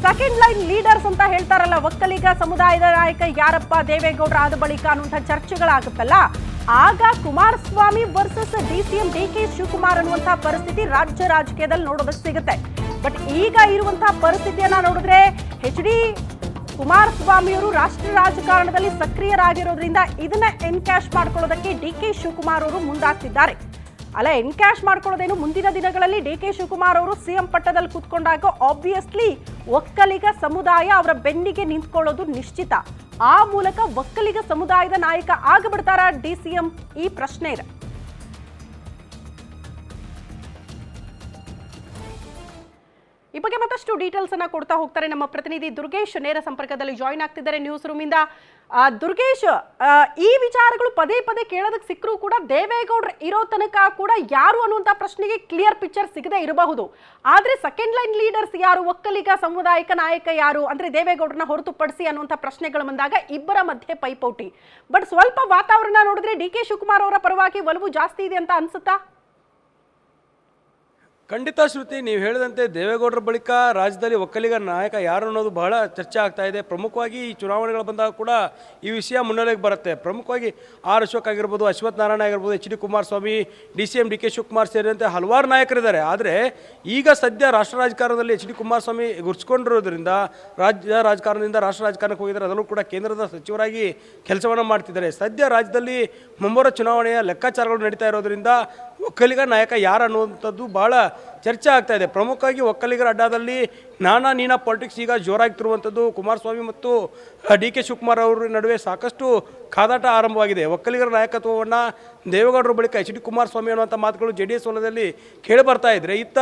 ಸೆಕೆಂಡ್ ಲೈನ್ ಲೀಡರ್ಸ್ ಅಂತ ಹೇಳ್ತಾರಲ್ಲ, ಒಕ್ಕಲಿಗ ಸಮುದಾಯದ ನಾಯಕ ಯಾರಪ್ಪ, ದೇವೇಗೌಡರ ಆದ ಬಳಿಕ ಅನ್ನುವಂಥ ಚರ್ಚೆಗಳಾಗುತ್ತಲ್ಲ. ಆಗ Kumaraswamy versus D C M D K Shivakumar ಅನ್ನುವಂತಹ ಪರಿಸ್ಥಿತಿ ರಾಜ್ಯ ರಾಜಕೀಯದಲ್ಲಿ ನೋಡೋದಕ್ಕೆ ಸಿಗುತ್ತೆ. ಬಟ್ ಈಗ ಇರುವಂತಹ ಪರಿಸ್ಥಿತಿಯನ್ನ ನೋಡಿದ್ರೆ, ಎಚ್ ಡಿ ಕುಮಾರಸ್ವಾಮಿಯವರು ರಾಷ್ಟ್ರ ರಾಜಕಾರಣದಲ್ಲಿ ಸಕ್ರಿಯರಾಗಿರೋದ್ರಿಂದ ಇದನ್ನ ಎನ್ಕ್ಯಾಶ್ ಮಾಡ್ಕೊಳ್ಳೋದಕ್ಕೆ ಡಿ ಕೆ ಶಿವಕುಮಾರ್ ಅವರು ಮುಂದಾಗ್ತಿದ್ದಾರೆ. ಅಲ್ಲ, ಎನ್ಕ್ಯಾಶ್ ಮಾಡ್ಕೊಳ್ಳೋದೇನು ಮುಂದಿನ ದಿನಗಳಲ್ಲಿ ಡಿ ಕೆ ಶಿವಕುಮಾರ್ ಅವರು ಸಿಎಂ ಪಟ್ಟದಲ್ಲಿ ಕೂತ್ಕೊಂಡಾಗ ಆಬ್ವಿಯಸ್ಲಿ ಒಕ್ಕಲಿಗ ಸಮುದಾಯ ಅವರ ಬೆನ್ನಿಗೆ ನಿಂತ್ಕೊಳ್ಳೋದು ನಿಶ್ಚಿತ. ಆ ಮೂಲಕ ಒಕ್ಕಲಿಗ ಸಮುದಾಯದ ನಾಯಕ ಆಗಬಿಡ್ತಾರ ಡಿ ಸಿ ಎಂ? ಈ ಪ್ರಶ್ನೆ ಇದೆ. ಈ ಬಗ್ಗೆ ಮತ್ತಷ್ಟು ಡೀಟೇಲ್ಸ್ ಅನ್ನ ಕೊಡ್ತಾ ಹೋಗ್ತಾರೆ ನಮ್ಮ ಪ್ರತಿನಿಧಿ ದುರ್ಗೇಶ್ ನೇರ ಸಂಪರ್ಕದಲ್ಲಿ ಜಾಯಿನ್ ಆಗ್ತಿದ್ದಾರೆ ನ್ಯೂಸ್ ರೂಮ್ ಇಂದ ದುರ್ಗೇಶ್ ಈ ವಿಚಾರಗಳು ಪದೇ ಪದೇ ಕೇಳೋದಕ್ಕೆ ಸಿಕ್ಕರೂ ಕೂಡ ದೇವೇಗೌಡರು ಇರೋ ತನಕ ಕೂಡ ಯಾರು ಅನ್ನುವಂಥ ಪ್ರಶ್ನೆಗೆ ಕ್ಲಿಯರ್ ಪಿಕ್ಚರ್ ಸಿಗದೆ ಇರಬಹುದು. ಆದ್ರೆ ಸೆಕೆಂಡ್ ಲೈನ್ ಲೀಡರ್ಸ್ ಯಾರು, ಒಕ್ಕಲಿಗ ಸಮುದಾಯಕ ನಾಯಕ ಯಾರು ಅಂದ್ರೆ ದೇವೇಗೌಡರನ್ನ ಹೊರತುಪಡಿಸಿ ಅನ್ನುವಂಥ ಪ್ರಶ್ನೆಗಳು ಬಂದಾಗ ಇಬ್ಬರ ಮಧ್ಯೆ ಪೈಪೋಟಿ. ಬಟ್ ಸ್ವಲ್ಪ ವಾತಾವರಣ ನೋಡಿದ್ರೆ ಡಿ ಕೆ ಶಿವಕುಮಾರ್ ಅವರ ಪರವಾಗಿ ಒಲವು ಜಾಸ್ತಿ ಇದೆ ಅಂತ ಅನ್ಸುತ್ತಾ? ಖಂಡಿತ ಶ್ರುತಿ, ನೀವು ಹೇಳಿದಂತೆ ದೇವೇಗೌಡರ ಬಳಿಕ ರಾಜ್ಯದಲ್ಲಿ ಒಕ್ಕಲಿಗ ನಾಯಕ ಯಾರು ಅನ್ನೋದು ಬಹಳ ಚರ್ಚೆ ಆಗ್ತಾ ಇದೆ. ಪ್ರಮುಖವಾಗಿ ಈ ಚುನಾವಣೆಗಳು ಬಂದಾಗ ಕೂಡ ಈ ವಿಷಯ ಮುನ್ನೆಲೆಗೆ ಬರುತ್ತೆ. ಪ್ರಮುಖವಾಗಿ ಆರ್ ಅಶೋಕ್ ಆಗಿರ್ಬೋದು, ಅಶ್ವಥ್ ನಾರಾಯಣ ಆಗಿರ್ಬೋದು, H D Kumaraswamy, D C M D K Shivakumar ಸೇರಿದಂತೆ ಹಲವಾರು ನಾಯಕರಿದ್ದಾರೆ. ಆದರೆ ಈಗ ಸದ್ಯ ರಾಷ್ಟ್ರ ರಾಜಕಾರಣದಲ್ಲಿ ಎಚ್ ಡಿ ಕುಮಾರಸ್ವಾಮಿ ಗುರ್ಸ್ಕೊಂಡಿರೋದ್ರಿಂದ ರಾಜ್ಯ ರಾಜಕಾರಣದಿಂದ ರಾಷ್ಟ್ರ ರಾಜಕಾರಣಕ್ಕೆ ಹೋಗಿದ್ದಾರೆ. ಅದರಲ್ಲೂ ಕೂಡ ಕೇಂದ್ರದ ಸಚಿವರಾಗಿ ಕೆಲಸವನ್ನು ಮಾಡ್ತಿದ್ದಾರೆ. ಸದ್ಯ ರಾಜ್ಯದಲ್ಲಿ ಮುಂಬರುವ ಚುನಾವಣೆಯ ಲೆಕ್ಕಾಚಾರಗಳು ನಡೀತಾ ಇರೋದ್ರಿಂದ ಒಕ್ಕಲಿಗ ನಾಯಕ ಯಾರು ಅನ್ನುವಂಥದ್ದು ಭಾಳ ಚರ್ಚೆ ಆಗ್ತಾ ಇದೆ. ಪ್ರಮುಖವಾಗಿ ಒಕ್ಕಲಿಗರ ಅಡ್ಡಾದಲ್ಲಿ ನಾನಾ ನೀನಾ ಪಾಲಿಟಿಕ್ಸ್ ಈಗ ಜೋರಾಗ್ತಿರುವಂಥದ್ದು. ಕುಮಾರಸ್ವಾಮಿ ಮತ್ತು ಡಿ ಕೆ ಶಿವಕುಮಾರ್ ಅವರ ನಡುವೆ ಸಾಕಷ್ಟು ಕಾದಾಟ ಆರಂಭವಾಗಿದೆ. ಒಕ್ಕಲಿಗರ ನಾಯಕತ್ವವನ್ನು ದೇವೇಗೌಡರ ಬಳಿಕ ಎಚ್ ಡಿ ಕುಮಾರಸ್ವಾಮಿ ಅನ್ನುವಂಥ ಮಾತುಗಳು ಜೆ ಡಿ ಎಸ್ ವಲಯದಲ್ಲಿ ಕೇಳಿ ಬರ್ತಾ ಇದ್ರೆ ಇತ್ತ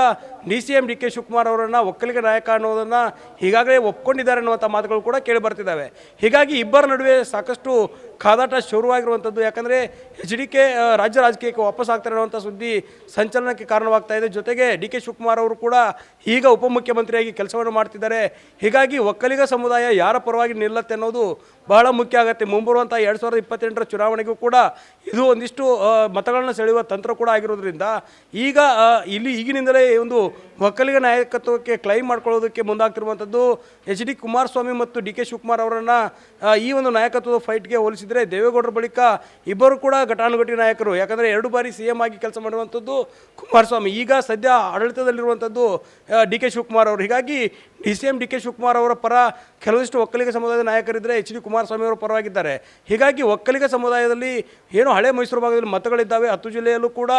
D C M, D K Shivakumar ಅವರನ್ನು ಒಕ್ಕಲಿಗ ನಾಯಕ ಅನ್ನೋದನ್ನು ಈಗಾಗಲೇ ಒಪ್ಕೊಂಡಿದ್ದಾರೆ ಅನ್ನುವಂಥ ಮಾತುಗಳು ಕೂಡ ಕೇಳಿಬರ್ತಿದ್ದಾವೆ ಹೀಗಾಗಿ ಇಬ್ಬರ ನಡುವೆ ಸಾಕಷ್ಟು ಕಾದಾಟ ಶುರುವಾಗಿರುವಂಥದ್ದು. ಯಾಕಂದರೆ ಎಚ್ ಡಿ ಕೆ ರಾಜ್ಯ ರಾಜಕೀಯಕ್ಕೆ ವಾಪಸ್ ಆಗ್ತಾ ಸುದ್ದಿ ಸಂಚಲನಕ್ಕೆ ಕಾರಣವಾಗ್ತಾ ಇದೆ. ಜೊತೆಗೆ ಡಿ ಕೆ ಶಿವಕುಮಾರ್ ಅವರು ಕೂಡ ಈಗ ಉಪಮುಖ್ಯಮಂತ್ರಿಯಾಗಿ ಕೆಲಸವನ್ನು ಮಾಡ್ತಿದ್ದಾರೆ. ಹೀಗಾಗಿ ಒಕ್ಕಲಿಗ ಸಮುದಾಯ ಯಾರ ಪರವಾಗಿ ನಿಲ್ಲತ್ತೆ ಅನ್ನೋದು ಬಹಳ ಮುಖ್ಯ ಆಗುತ್ತೆ. ಮುಂಬರುವಂಥ ಎರಡು ಸಾವಿರದ ಇಪ್ಪತ್ತೆಂಟರ ಚುನಾವಣೆಗೂ ಕೂಡ ಇದು ಒಂದಿಷ್ಟು ಮತಗಳನ್ನು ಸೆಳೆಯುವ ತಂತ್ರ ಕೂಡ ಆಗಿರೋದ್ರಿಂದ ಈಗ ಇಲ್ಲಿ ಈಗಿನಿಂದಲೇ ಒಂದು ಒಕ್ಕಲಿಗ ನಾಯಕತ್ವಕ್ಕೆ ಕ್ಲೈಮ್ ಮಾಡ್ಕೊಳ್ಳೋದಕ್ಕೆ ಮುಂದಾಗ್ತಿರುವಂಥದ್ದು ಎಚ್ ಡಿ ಕುಮಾರಸ್ವಾಮಿ ಮತ್ತು ಡಿ ಕೆ ಶಿವಕುಮಾರ್ ಅವರನ್ನು ಈ ಒಂದು ನಾಯಕತ್ವದ ಫೈಟ್ಗೆ ಹೋಲಿಸಿದರೆ ದೇವೇಗೌಡರ ಬಳಿಕ ಇಬ್ಬರು ಕೂಡ ಘಟಾನುಘಟಿ ನಾಯಕರು. ಯಾಕಂದರೆ ಎರಡು ಬಾರಿ ಸಿ ಎಂ ಆಗಿ ಕೆಲಸ ಮಾಡುವಂಥದ್ದು ಕುಮಾರಸ್ವಾಮಿ. ಈಗ ಸದ್ಯ ಆಡಳಿತದಲ್ಲಿರುವಂಥದ್ದು ಡಿ ಕೆ ಶಿವಕುಮಾರ್ ಅವರು. ಹೀಗಾಗಿ D C M D K Shivakumar ಅವರ ಪರ ಕೆಲವಷ್ಟು ಒಕ್ಕಲಿಗ ಸಮುದಾಯದ ನಾಯಕರಿದ್ದರೆ ಎಚ್ ಡಿ ಕುಮಾರಸ್ವಾಮಿ ಅವರ ಪರವಾಗಿದ್ದಾರೆ. ಹೀಗಾಗಿ ಒಕ್ಕಲಿಗ ಸಮುದಾಯದಲ್ಲಿ ಏನು ಹಳೆ ಮೈಸೂರು ಭಾಗದಲ್ಲಿ ಮತಗಳಿದ್ದಾವೆ. ಹತ್ತು ಜಿಲ್ಲೆಯಲ್ಲೂ ಕೂಡ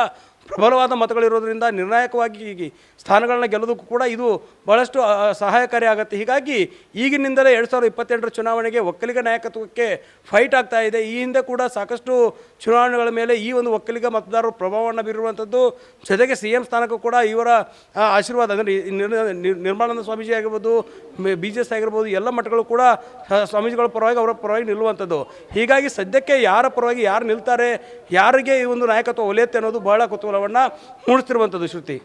ಪ್ರಬಲವಾದ ಮತಗಳಿರೋದ್ರಿಂದ ನಿರ್ಣಾಯಕವಾಗಿ ಸ್ಥಾನಗಳನ್ನ ಗೆಲ್ಲೋದಕ್ಕೂ ಕೂಡ ಇದು ಬಹಳಷ್ಟು ಆ, ಸಹಾಯಕಾರಿ ಆಗುತ್ತೆ. ಹೀಗಾಗಿ ಈಗಿನಿಂದಲೇ ಎರಡು ಸಾವಿರದ ಇಪ್ಪತ್ತೆಂಟರ ಚುನಾವಣೆಗೆ ಒಕ್ಕಲಿಗ ನಾಯಕತ್ವಕ್ಕೆ ಫೈಟ್ ಆಗ್ತಾ ಇದೆ. ಈ ಹಿಂದೆ ಕೂಡ ಸಾಕಷ್ಟು ಚುನಾವಣೆಗಳ ಮೇಲೆ ಈ ಒಂದು ಒಕ್ಕಲಿಗ ಮತದಾರರು ಪ್ರಭಾವವನ್ನು ಬೀರುವಂಥದ್ದು ಜೊತೆಗೆ ಸಿ ಎಂ ಸ್ಥಾನಕ್ಕೂ ಕೂಡ ಇವರ ಆಶೀರ್ವಾದ ಅಂದರೆ ನಿರ್ಮಲಾನಂದ ಸ್ವಾಮೀಜಿ ಆಗಿರ್ಬೋದು ಬಿ ಜೆ ಎಸ್ ಆಗಿರ್ಬೋದು ಎಲ್ಲ ಮಠಗಳು ಕೂಡ ಸ್ವಾಮೀಜಿಗಳ ಪರವಾಗಿ ಅವರ ಪರವಾಗಿ ನಿಲ್ಲುವಂಥದ್ದು ಹೀಗಾಗಿ ಸದ್ಯಕ್ಕೆ ಯಾರ ಪರವಾಗಿ ಯಾರು ನಿಲ್ತಾರೆ ಯಾರಿಗೆ ಈ ಒಂದು ನಾಯಕತ್ವ ಒಲಿಯುತ್ತೆ ಅನ್ನೋದು ಬಹಳ ಕುತೂಹಲವನ್ನು ಮೂಡಿಸ್ತಿರುವಂಥದ್ದು ಶ್ರುತಿ.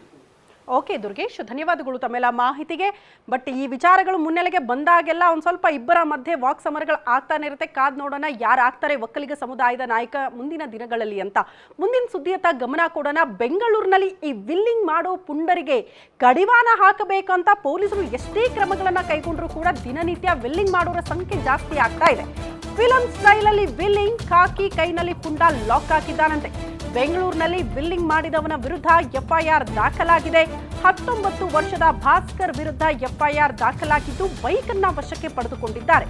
ಓಕೆ ದುರ್ಗೇಶ್, ಧನ್ಯವಾದಗಳು ತಮ್ಮೆಲ್ಲ ಮಾಹಿತಿಗೆ. ಬಟ್ ಈ ವಿಚಾರಗಳು ಮುನ್ನೆಲೆಗೆ ಬಂದಾಗೆಲ್ಲ ಒಂದು ಸ್ವಲ್ಪ ಇಬ್ಬರ ಮಧ್ಯೆ ವಾಕ್ ಸಮರಗಳು ಆಗ್ತಾನೆ ಇರುತ್ತೆ. ಕಾದ್ ನೋಡೋಣ ಯಾರು ಆಗ್ತಾರೆ ಒಕ್ಕಲಿಗ ಸಮುದಾಯದ ನಾಯಕ ಮುಂದಿನ ದಿನಗಳಲ್ಲಿ ಅಂತ. ಮುಂದಿನ ಸುದ್ದಿಯತ್ತ ಗಮನ ಕೊಡೋಣ. ಬೆಂಗಳೂರಿನಲ್ಲಿ ಈ ವಿಲ್ಲಿಂಗ್ ಮಾಡೋ ಪುಂಡರಿಗೆ ಕಡಿವಾಣ ಹಾಕಬೇಕಂತ ಪೊಲೀಸರು ಎಷ್ಟೇ ಕ್ರಮಗಳನ್ನು ಕೈಗೊಂಡರೂ ಕೂಡ ದಿನನಿತ್ಯ ವಿಲ್ಲಿಂಗ್ ಮಾಡೋರ ಸಂಖ್ಯೆ ಜಾಸ್ತಿ ಆಗ್ತಾ ಇದೆ. ಫಿಲಂ ಸ್ಟೈಲಲ್ಲಿ ವಿಲ್ಲಿಂಗ್, ಕಾಕಿ ಕೈನಲ್ಲಿ ಪುಂಡ ಲಾಕ್ ಹಾಕಿದ್ದಾನಂತೆ. ಬೆಂಗಳೂರಿನಲ್ಲಿ ಬಿಲ್ಲಿಂಗ್ ಮಾಡಿದವನ ವಿರುದ್ಧ ಎಫ್ಐಆರ್ ದಾಖಲಾಗಿದೆ. ಹತ್ತೊಂಬತ್ತು ವರ್ಷದ ಭಾಸ್ಕರ್ ವಿರುದ್ಧ ಎಫ್ಐಆರ್ ದಾಖಲಾಗಿದ್ದು ಬೈಕ್ ಅನ್ನ ವಶಕ್ಕೆ ಪಡೆದುಕೊಂಡಿದ್ದಾರೆ.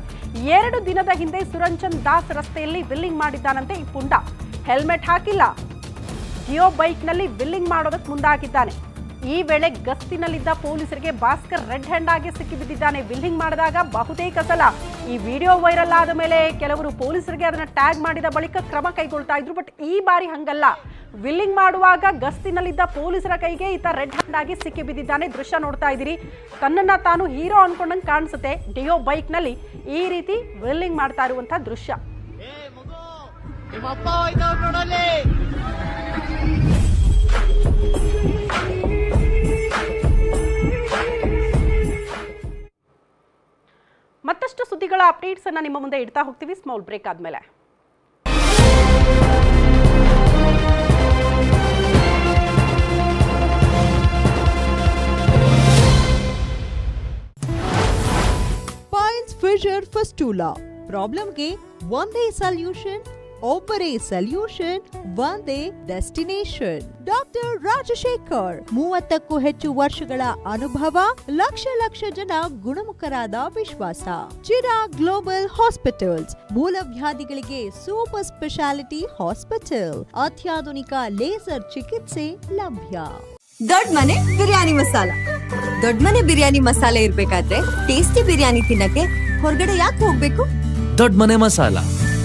ಎರಡು ದಿನದ ಹಿಂದೆ ಸುರಂಜನ್ ದಾಸ್ ರಸ್ತೆಯಲ್ಲಿ ವಿಲ್ಲಿಂಗ್ ಮಾಡಿದ್ದಾನಂತೆ ಈ ಪುಂಡ. ಹೆಲ್ಮೆಟ್ ಹಾಕಿಲ್ಲ. ಜಿಯೋ ಬೈಕ್ನಲ್ಲಿ ವಿಲ್ಲಿಂಗ್ ಮಾಡೋದಕ್ಕೆ ಮುಂದಾಗಿದ್ದಾನೆ. ಈ ವೇಳೆ ಗಸ್ತಿನಲ್ಲಿದ್ದ ಪೊಲೀಸರಿಗೆ ಭಾಸ್ಕರ್ ರೆಡ್ ಹ್ಯಾಂಡ್ ಆಗಿ ಸಿಕ್ಕಿಬಿದ್ದಿದ್ದಾನೆ ವಿಲ್ಲಿಂಗ್ ಮಾಡಿದಾಗ ಬಹುತೇಕ ಸಲ ಈ ವಿಡಿಯೋ ವೈರಲ್ ಆದ ಮೇಲೆ ಕೆಲವರು ಪೊಲೀಸರಿಗೆ ಅದನ್ನ ಟ್ಯಾಗ್ ಮಾಡಿದ ಬಳಿಕ ಕ್ರಮ ಕೈಗೊಳ್ತಾ ಇದ್ರು. ಬಟ್ ಈ ಬಾರಿ ಹಂಗಲ್ಲ. ವಿಲ್ಲಿಂಗ್ ಮಾಡುವಾಗ ಗಸ್ತಿನಲ್ಲಿದ್ದ ಪೊಲೀಸರ ಕೈಗೆ ಈತ ರೆಡ್ ಹ್ಯಾಂಡ್ ಆಗಿ ಸಿಕ್ಕಿ ಬಿದ್ದಿದ್ದಾನೆ. ದೃಶ್ಯ ನೋಡ್ತಾ ಇದ್ದೀರಿ. ತನ್ನನ್ನ ತಾನು ಹೀರೋ ಅನ್ಕೊಂಡಂಗೆ ಕಾಣಿಸುತ್ತೆ. ಡಿಯೋ ಬೈಕ್ನಲ್ಲಿ ಈ ರೀತಿ ವಿಲ್ಲಿಂಗ್ ಮಾಡ್ತಾ ಇರುವಂತಹ ದೃಶ್ಯ. ಮತ್ತಷ್ಟು ಸುದ್ದಿಗಳ ಅಪ್ಡೇಟ್ಸ್ ಅನ್ನ ನಿಮ್ಮ ಮುಂದೆ ಇಡ್ತಾ ಹೋಗ್ತೀವಿ. ಸ್ಮಾಲ್ ಬ್ರೇಕ್ ಆದ್ಮೇಲೆ. ಫಿಶರ್ ಫಸ್ಟೂಲಾ ಪ್ರಾಬ್ಲಮ್ಗೆ ಒಂದೇ ಸೊಲ್ಯೂಷನ್ ಒಬ್ಬರೇ ಸಲ್ಯೂಷನ್ ಒಂದೇ ಡೆಸ್ಟಿನೇಷನ್ ಡಾಕ್ಟರ್ ರಾಜಶೇಖರ್ ಮೂವತ್ತಕ್ಕೂ ಹೆಚ್ಚು ವರ್ಷಗಳ ಅನುಭವ ಲಕ್ಷ ಲಕ್ಷ ಜನ ಗುಣಮುಖರಾದ ವಿಶ್ವಾಸ. ಚಿರಾ ಗ್ಲೋಬಲ್ ಹಾಸ್ಪಿಟಲ್ಸ್ ಮೂಲವ್ಯಾಧಿಗಳಿಗೆ ಸೂಪರ್ ಸ್ಪೆಷಾಲಿಟಿ ಹಾಸ್ಪಿಟಲ್ ಅತ್ಯಾಧುನಿಕ ಲೇಸರ್ ಚಿಕಿತ್ಸೆ ಲಭ್ಯ. ದೊಡ್ಡ ಮನೆ ಬಿರಿಯಾನಿ ಮಸಾಲ. ದೊಡ್ಡ ಮನೆ ಬಿರಿಯಾನಿ ಮಸಾಲೆ ಇರ್ಬೇಕಾದ್ರೆ ಟೇಸ್ಟಿ ಬಿರಿಯಾನಿ ತಿನ್ನಕ್ಕೆ ಹೊರಗಡೆ ಯಾಕೆ ಹೋಗ್ಬೇಕು? ದೊಡ್ಡ ಮನೆ masala.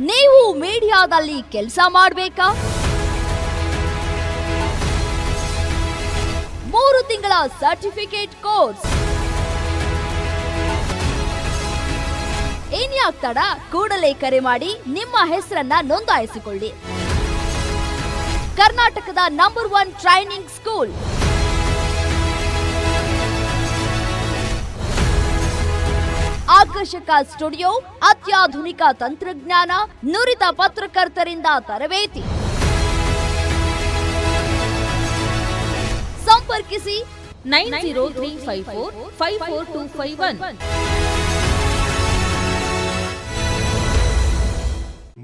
ನೀವು ಮೀಡಿಯಾದಲ್ಲಿ ಕೆಲಸ ಮಾಡಬೇಕಾ? ಮೂರು ತಿಂಗಳ ಸರ್ಟಿಫಿಕೇಟ್ ಕೋರ್ಸ್. ಇನ್ಯಾಕ್ ತಡ ಕೂಡಲೇ ಕರೆ ಮಾಡಿ ನಿಮ್ಮ ಹೆಸರನ್ನ ನೋಂದಾಯಿಸಿಕೊಳ್ಳಿ. ಕರ್ನಾಟಕದ ನಂಬರ್ ಒನ್ ಟ್ರೈನಿಂಗ್ ಸ್ಕೂಲ್ ಆಕರ್ಷಕ ಸ್ಟುಡಿಯೋ, ಅತ್ಯಾಧುನಿಕ ತಂತ್ರಜ್ಞಾನ, ನುರಿತ ಪತ್ರಕರ್ತರಿಂದ ತರಬೇತಿ. ಸಂಪರ್ಕಿಸಿ nine zero three five four five four two five one.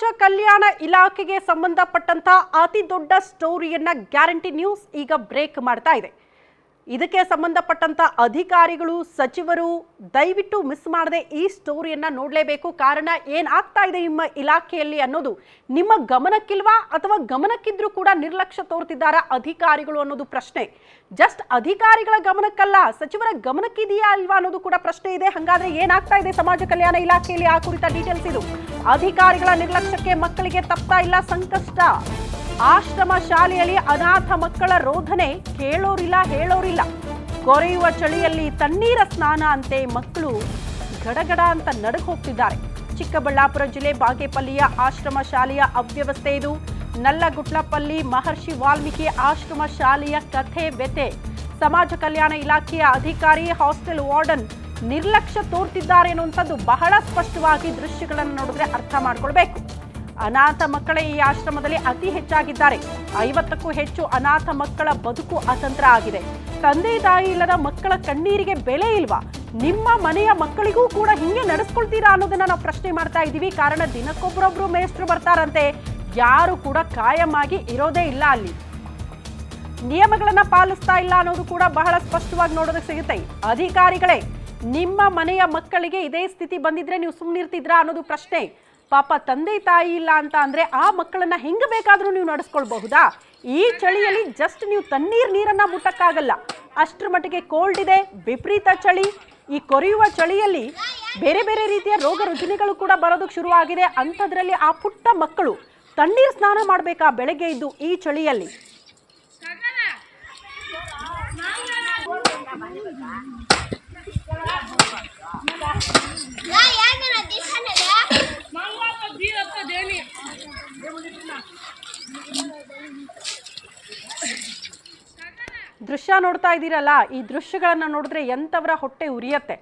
ಸಮಾಜ ಕಲ್ಯಾಣ ಇಲಾಖೆಗೆ ಸಂಬಂಧಪಟ್ಟಂತಹ ಅತಿ ದೊಡ್ಡ ಸ್ಟೋರಿಯನ್ನ ಗ್ಯಾರಂಟಿ ನ್ಯೂಸ್ ಈಗ ಬ್ರೇಕ್ ಮಾಡ್ತಾ ಇದೆ. ಇದಕ್ಕೆ ಸಂಬಂಧಪಟ್ಟಂತ ಅಧಿಕಾರಿಗಳು, ಸಚಿವರು ದಯವಿಟ್ಟು ಮಿಸ್ ಮಾಡದೆ ಈ ಸ್ಟೋರಿಯನ್ನ ನೋಡಲೇಬೇಕು. ಕಾರಣ ಏನಾಗ್ತಾ ಇದೆ ನಿಮ್ಮ ಇಲಾಖೆಯಲ್ಲಿ ಅನ್ನೋದು ನಿಮ್ಮ ಗಮನಕ್ಕಿಲ್ವಾ ಅಥವಾ ಗಮನಕ್ಕಿದ್ರೂ ಕೂಡ ನಿರ್ಲಕ್ಷ್ಯ ತೋರ್ತಿದ್ದಾರಾ ಅಧಿಕಾರಿಗಳು ಅನ್ನೋದು ಪ್ರಶ್ನೆ. ಜಸ್ಟ್ ಅಧಿಕಾರಿಗಳ ಗಮನಕ್ಕಲ್ಲ, ಸಚಿವರ ಗಮನಕ್ಕಿದೆಯಾ ಅಲ್ವಾ ಅನ್ನೋದು ಕೂಡ ಪ್ರಶ್ನೆ ಇದೆ. ಹಾಗಾದ್ರೆ ಏನಾಗ್ತಾ ಇದೆ ಸಮಾಜ ಕಲ್ಯಾಣ ಇಲಾಖೆಯಲ್ಲಿ ಆ ಕುರಿತ ಡೀಟೇಲ್ಸ್ ಇದು. ಅಧಿಕಾರಿಗಳ ನಿರ್ಲಕ್ಷ್ಯಕ್ಕೆ ಮಕ್ಕಳಿಗೆ ತಪ್ತಾ ಇಲ್ಲ, ಸಂಕಷ್ಟ. ಆಶ್ರಮ ಶಾಲೆಯಲ್ಲಿ ಅನಾಥ ಮಕ್ಕಳ ರೋಧನೆ ಕೇಳೋರಿಲ್ಲ, ಹೇಳೋರಿಲ್ಲ. ಕೊರೆಯುವ ಚಳಿಯಲ್ಲಿ ತಣ್ಣೀರ ಸ್ನಾನ ಅಂತೆ ಮಕ್ಕಳು ಗಡಗಡ ಅಂತ ನಡೆದು ಹೋಗ್ತಿದ್ದಾರೆ ಚಿಕ್ಕಬಳ್ಳಾಪುರ ಜಿಲ್ಲೆ ಬಾಗೇಪಲ್ಲಿಯ ಆಶ್ರಮ ಶಾಲೆಯ ಅವ್ಯವಸ್ಥೆ ಇದು. ನಲ್ಲಗುಟ್ಲಪಲ್ಲಿ ಮಹರ್ಷಿ ವಾಲ್ಮೀಕಿ ಆಶ್ರಮ ಶಾಲೆಯ ಕಥೆ ವ್ಯತೆ ಸಮಾಜ ಕಲ್ಯಾಣ ಇಲಾಖೆಯ ಅಧಿಕಾರಿ, ಹಾಸ್ಟೆಲ್ ವಾರ್ಡನ್ ನಿರ್ಲಕ್ಷ್ಯ ತೋರ್ತಿದ್ದಾರೆ ಅನ್ನುವಂಥದ್ದು ಬಹಳ ಸ್ಪಷ್ಟವಾಗಿ ದೃಶ್ಯಗಳನ್ನು ನೋಡಿದ್ರೆ ಅರ್ಥ ಮಾಡ್ಕೊಳ್ಬೇಕು. ಅನಾಥ ಮಕ್ಕಳೇ ಈ ಆಶ್ರಮದಲ್ಲಿ ಅತಿ ಹೆಚ್ಚಾಗಿದ್ದಾರೆ. ಐವತ್ತಕ್ಕೂ ಹೆಚ್ಚು ಅನಾಥ ಮಕ್ಕಳ ಬದುಕು ಅತಂತ್ರ ಆಗಿದೆ. ತಂದೆ ತಾಯಿ ಇಲ್ಲದ ಮಕ್ಕಳ ಕಣ್ಣೀರಿಗೆ ಬೆಲೆ ಇಲ್ವಾ? ನಿಮ್ಮ ಮನೆಯ ಮಕ್ಕಳಿಗೂ ಕೂಡ ಹಿಂಗೆ ನಡೆಸ್ಕೊಳ್ತೀರಾ ಅನ್ನೋದನ್ನ ನಾವು ಪ್ರಶ್ನೆ ಮಾಡ್ತಾ ಇದ್ದೀವಿ. ಕಾರಣ ದಿನಕ್ಕೊಬ್ಬರೊಬ್ರು ಮೇಸ್ಟ್ರು ಬರ್ತಾರಂತೆ. ಯಾರು ಕೂಡ ಕಾಯಂ ಆಗಿ ಇರೋದೇ ಇಲ್ಲ ಅಲ್ಲಿ. ನಿಯಮಗಳನ್ನ ಪಾಲಿಸ್ತಾ ಇಲ್ಲ ಅನ್ನೋದು ಕೂಡ ಬಹಳ ಸ್ಪಷ್ಟವಾಗಿ ನೋಡೋದಕ್ಕೆ ಸಿಗುತ್ತೆ. ಅಧಿಕಾರಿಗಳೇ, ನಿಮ್ಮ ಮನೆಯ ಮಕ್ಕಳಿಗೆ ಇದೇ ಸ್ಥಿತಿ ಬಂದಿದ್ರೆ ನೀವು ಸುಮ್ಮನಿರ್ತಿದ್ರಾ ಅನ್ನೋದು ಪ್ರಶ್ನೆ. ಪಾಪ ತಂದೆ ತಾಯಿ ಇಲ್ಲ ಅಂತ ಅಂದರೆ ಆ ಮಕ್ಕಳನ್ನ ಹೆಂಗ ಬೇಕಾದರೂ ನೀವು ನಡೆಸ್ಕೊಳ್ಬಹುದಾ? ಈ ಚಳಿಯಲ್ಲಿ ಜಸ್ಟ್ ನೀವು ತಣ್ಣೀರು ನೀರನ್ನ ಮುಟ್ಟಕ್ಕಾಗಲ್ಲ. ಅಷ್ಟರ ಮಟ್ಟಿಗೆ ಕೋಲ್ಡ್ ಇದೆ, ವಿಪರೀತ ಚಳಿ. ಈ ಕೊರೆಯುವ ಚಳಿಯಲ್ಲಿ ಬೇರೆ ಬೇರೆ ರೀತಿಯ ರೋಗ ರುಜಿನಿಗಳು ಕೂಡ ಬರೋದಕ್ಕೆ ಶುರುವಾಗಿದೆ. ಅಂಥದ್ರಲ್ಲಿ ಆ ಪುಟ್ಟ ಮಕ್ಕಳು ತಣ್ಣೀರು ಸ್ನಾನ ಮಾಡಬೇಕಾ ಬೆಳಗ್ಗೆ ಇದ್ದು ಈ ಚಳಿಯಲ್ಲಿ? ದೃಶ್ಯ ನೋಡ್ತಾ ಇದ್ದೀರಲ್ಲ, ಈ ದೃಶ್ಯಗಳನ್ನ ನೋಡಿದ್ರೆ ಎಂಥವರ ಹೊಟ್ಟೆ ಉರಿಯತ್ತೆ.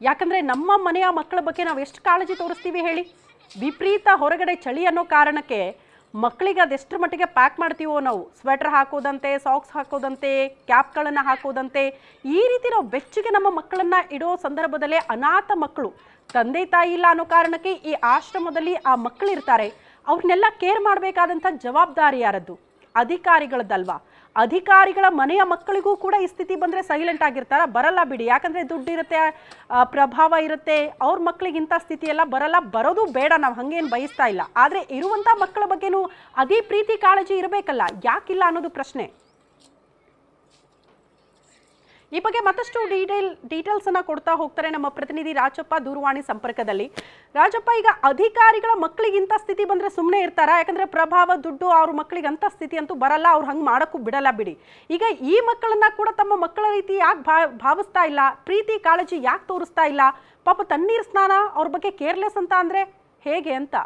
ಯಾಕಂದ್ರೆ ನಮ್ಮ ಮನೆಯ ಮಕ್ಕಳ ಬಗ್ಗೆ ನಾವು ಎಷ್ಟು ಕಾಳಜಿ ತೋರಿಸ್ತೀವಿ ಹೇಳಿ? ವಿಪರೀತ ಹೊರಗಡೆ ಚಳಿ ಅನ್ನೋ ಕಾರಣಕ್ಕೆ ಮಕ್ಕಳಿಗೆ ಅದೆಷ್ಟರ ಮಟ್ಟಿಗೆ ಪ್ಯಾಕ್ ಮಾಡ್ತೀವೋ ನಾವು? ಸ್ವೆಟರ್ ಹಾಕೋದಂತೆ ಸಾಕ್ಸ್ ಹಾಕೋದಂತೆ ಕ್ಯಾಪ್ಗಳನ್ನು ಹಾಕೋದಂತೆ, ಈ ರೀತಿ ನಾವು ಬೆಚ್ಚಗೆ ನಮ್ಮ ಮಕ್ಕಳನ್ನು ಇಡೋ ಸಂದರ್ಭದಲ್ಲೇ ಅನಾಥ ಮಕ್ಕಳು ತಂದೆ ತಾಯಿ ಇಲ್ಲ ಅನ್ನೋ ಕಾರಣಕ್ಕೆ ಈ ಆಶ್ರಮದಲ್ಲಿ ಆ ಮಕ್ಕಳಿರ್ತಾರೆ. ಅವ್ರನ್ನೆಲ್ಲ ಕೇರ್ ಮಾಡಬೇಕಾದಂಥ ಜವಾಬ್ದಾರಿ ಯಾರದ್ದು? ಅಧಿಕಾರಿಗಳದ್ದಲ್ವಾ? ಅಧಿಕಾರಿಗಳ ಮನೆಯ ಮಕ್ಕಳಿಗೂ ಕೂಡ ಈ ಸ್ಥಿತಿ ಬಂದರೆ ಸೈಲೆಂಟ್ ಆಗಿರ್ತಾರ, ಬರಲ್ಲ ಬಿಡಿ. ಯಾಕಂದರೆ ದುಡ್ಡಿರುತ್ತೆ ಪ್ರಭಾವ ಇರುತ್ತೆ, ಅವ್ರ ಮಕ್ಕಳಿಗೆ ಇಂಥ ಸ್ಥಿತಿ ಎಲ್ಲ ಬರಲ್ಲ, ಬರೋದು ಬೇಡ, ನಾವು ಹಂಗೇನು ಬಯಸ್ತಾ ಇಲ್ಲ. ಆದರೆ ಇರುವಂಥ ಮಕ್ಕಳ ಬಗ್ಗೆನೂ ಅದೇ ಪ್ರೀತಿ ಕಾಳಜಿ ಇರಬೇಕಲ್ಲ, ಯಾಕಿಲ್ಲ ಅನ್ನೋದು ಪ್ರಶ್ನೆ. ಈ ಬಗ್ಗೆ ಮತ್ತಷ್ಟು ಡೀಟೇಲ್ ಡೀಟೇಲ್ಸ್ ಅನ್ನ ಕೊಡ್ತಾ ಹೋಗ್ತಾರೆ ನಮ್ಮ ಪ್ರತಿನಿಧಿ ರಾಜಪ್ಪ ದೂರವಾಣಿ ಸಂಪರ್ಕದಲ್ಲಿ. ರಾಜಪ್ಪ, ಈಗ ಅಧಿಕಾರಿಗಳ ಮಕ್ಕಳಿಗೆ ಇಂಥ ಸ್ಥಿತಿ ಬಂದ್ರೆ ಸುಮ್ಮನೆ ಇರ್ತಾರಾ? ಯಾಕಂದ್ರೆ ಪ್ರಭಾವ, ದುಡ್ಡು, ಅವ್ರ ಮಕ್ಕಳಿಗೆ ಅಂತ ಸ್ಥಿತಿ ಅಂತೂ ಬರಲ್ಲ, ಅವ್ರು ಹಂಗೆ ಮಾಡೋಕ್ಕೂ ಬಿಡಲ್ಲ ಬಿಡಿ. ಈಗ ಈ ಮಕ್ಕಳನ್ನ ಕೂಡ ತಮ್ಮ ಮಕ್ಕಳ ರೀತಿ ಯಾಕೆ ಭಾವಿಸ್ತಾ ಇಲ್ಲ? ಪ್ರೀತಿ, ಕಾಳಜಿ ಯಾಕೆ ತೋರಿಸ್ತಾ ಇಲ್ಲ? ಪಾಪ ತಣ್ಣೀರ್ ಸ್ನಾನ ಅವ್ರ ಬಗ್ಗೆ ಕೇರ್ಲೆಸ್ ಅಂತ ಅಂದ್ರೆ ಹೇಗೆ ಅಂತ?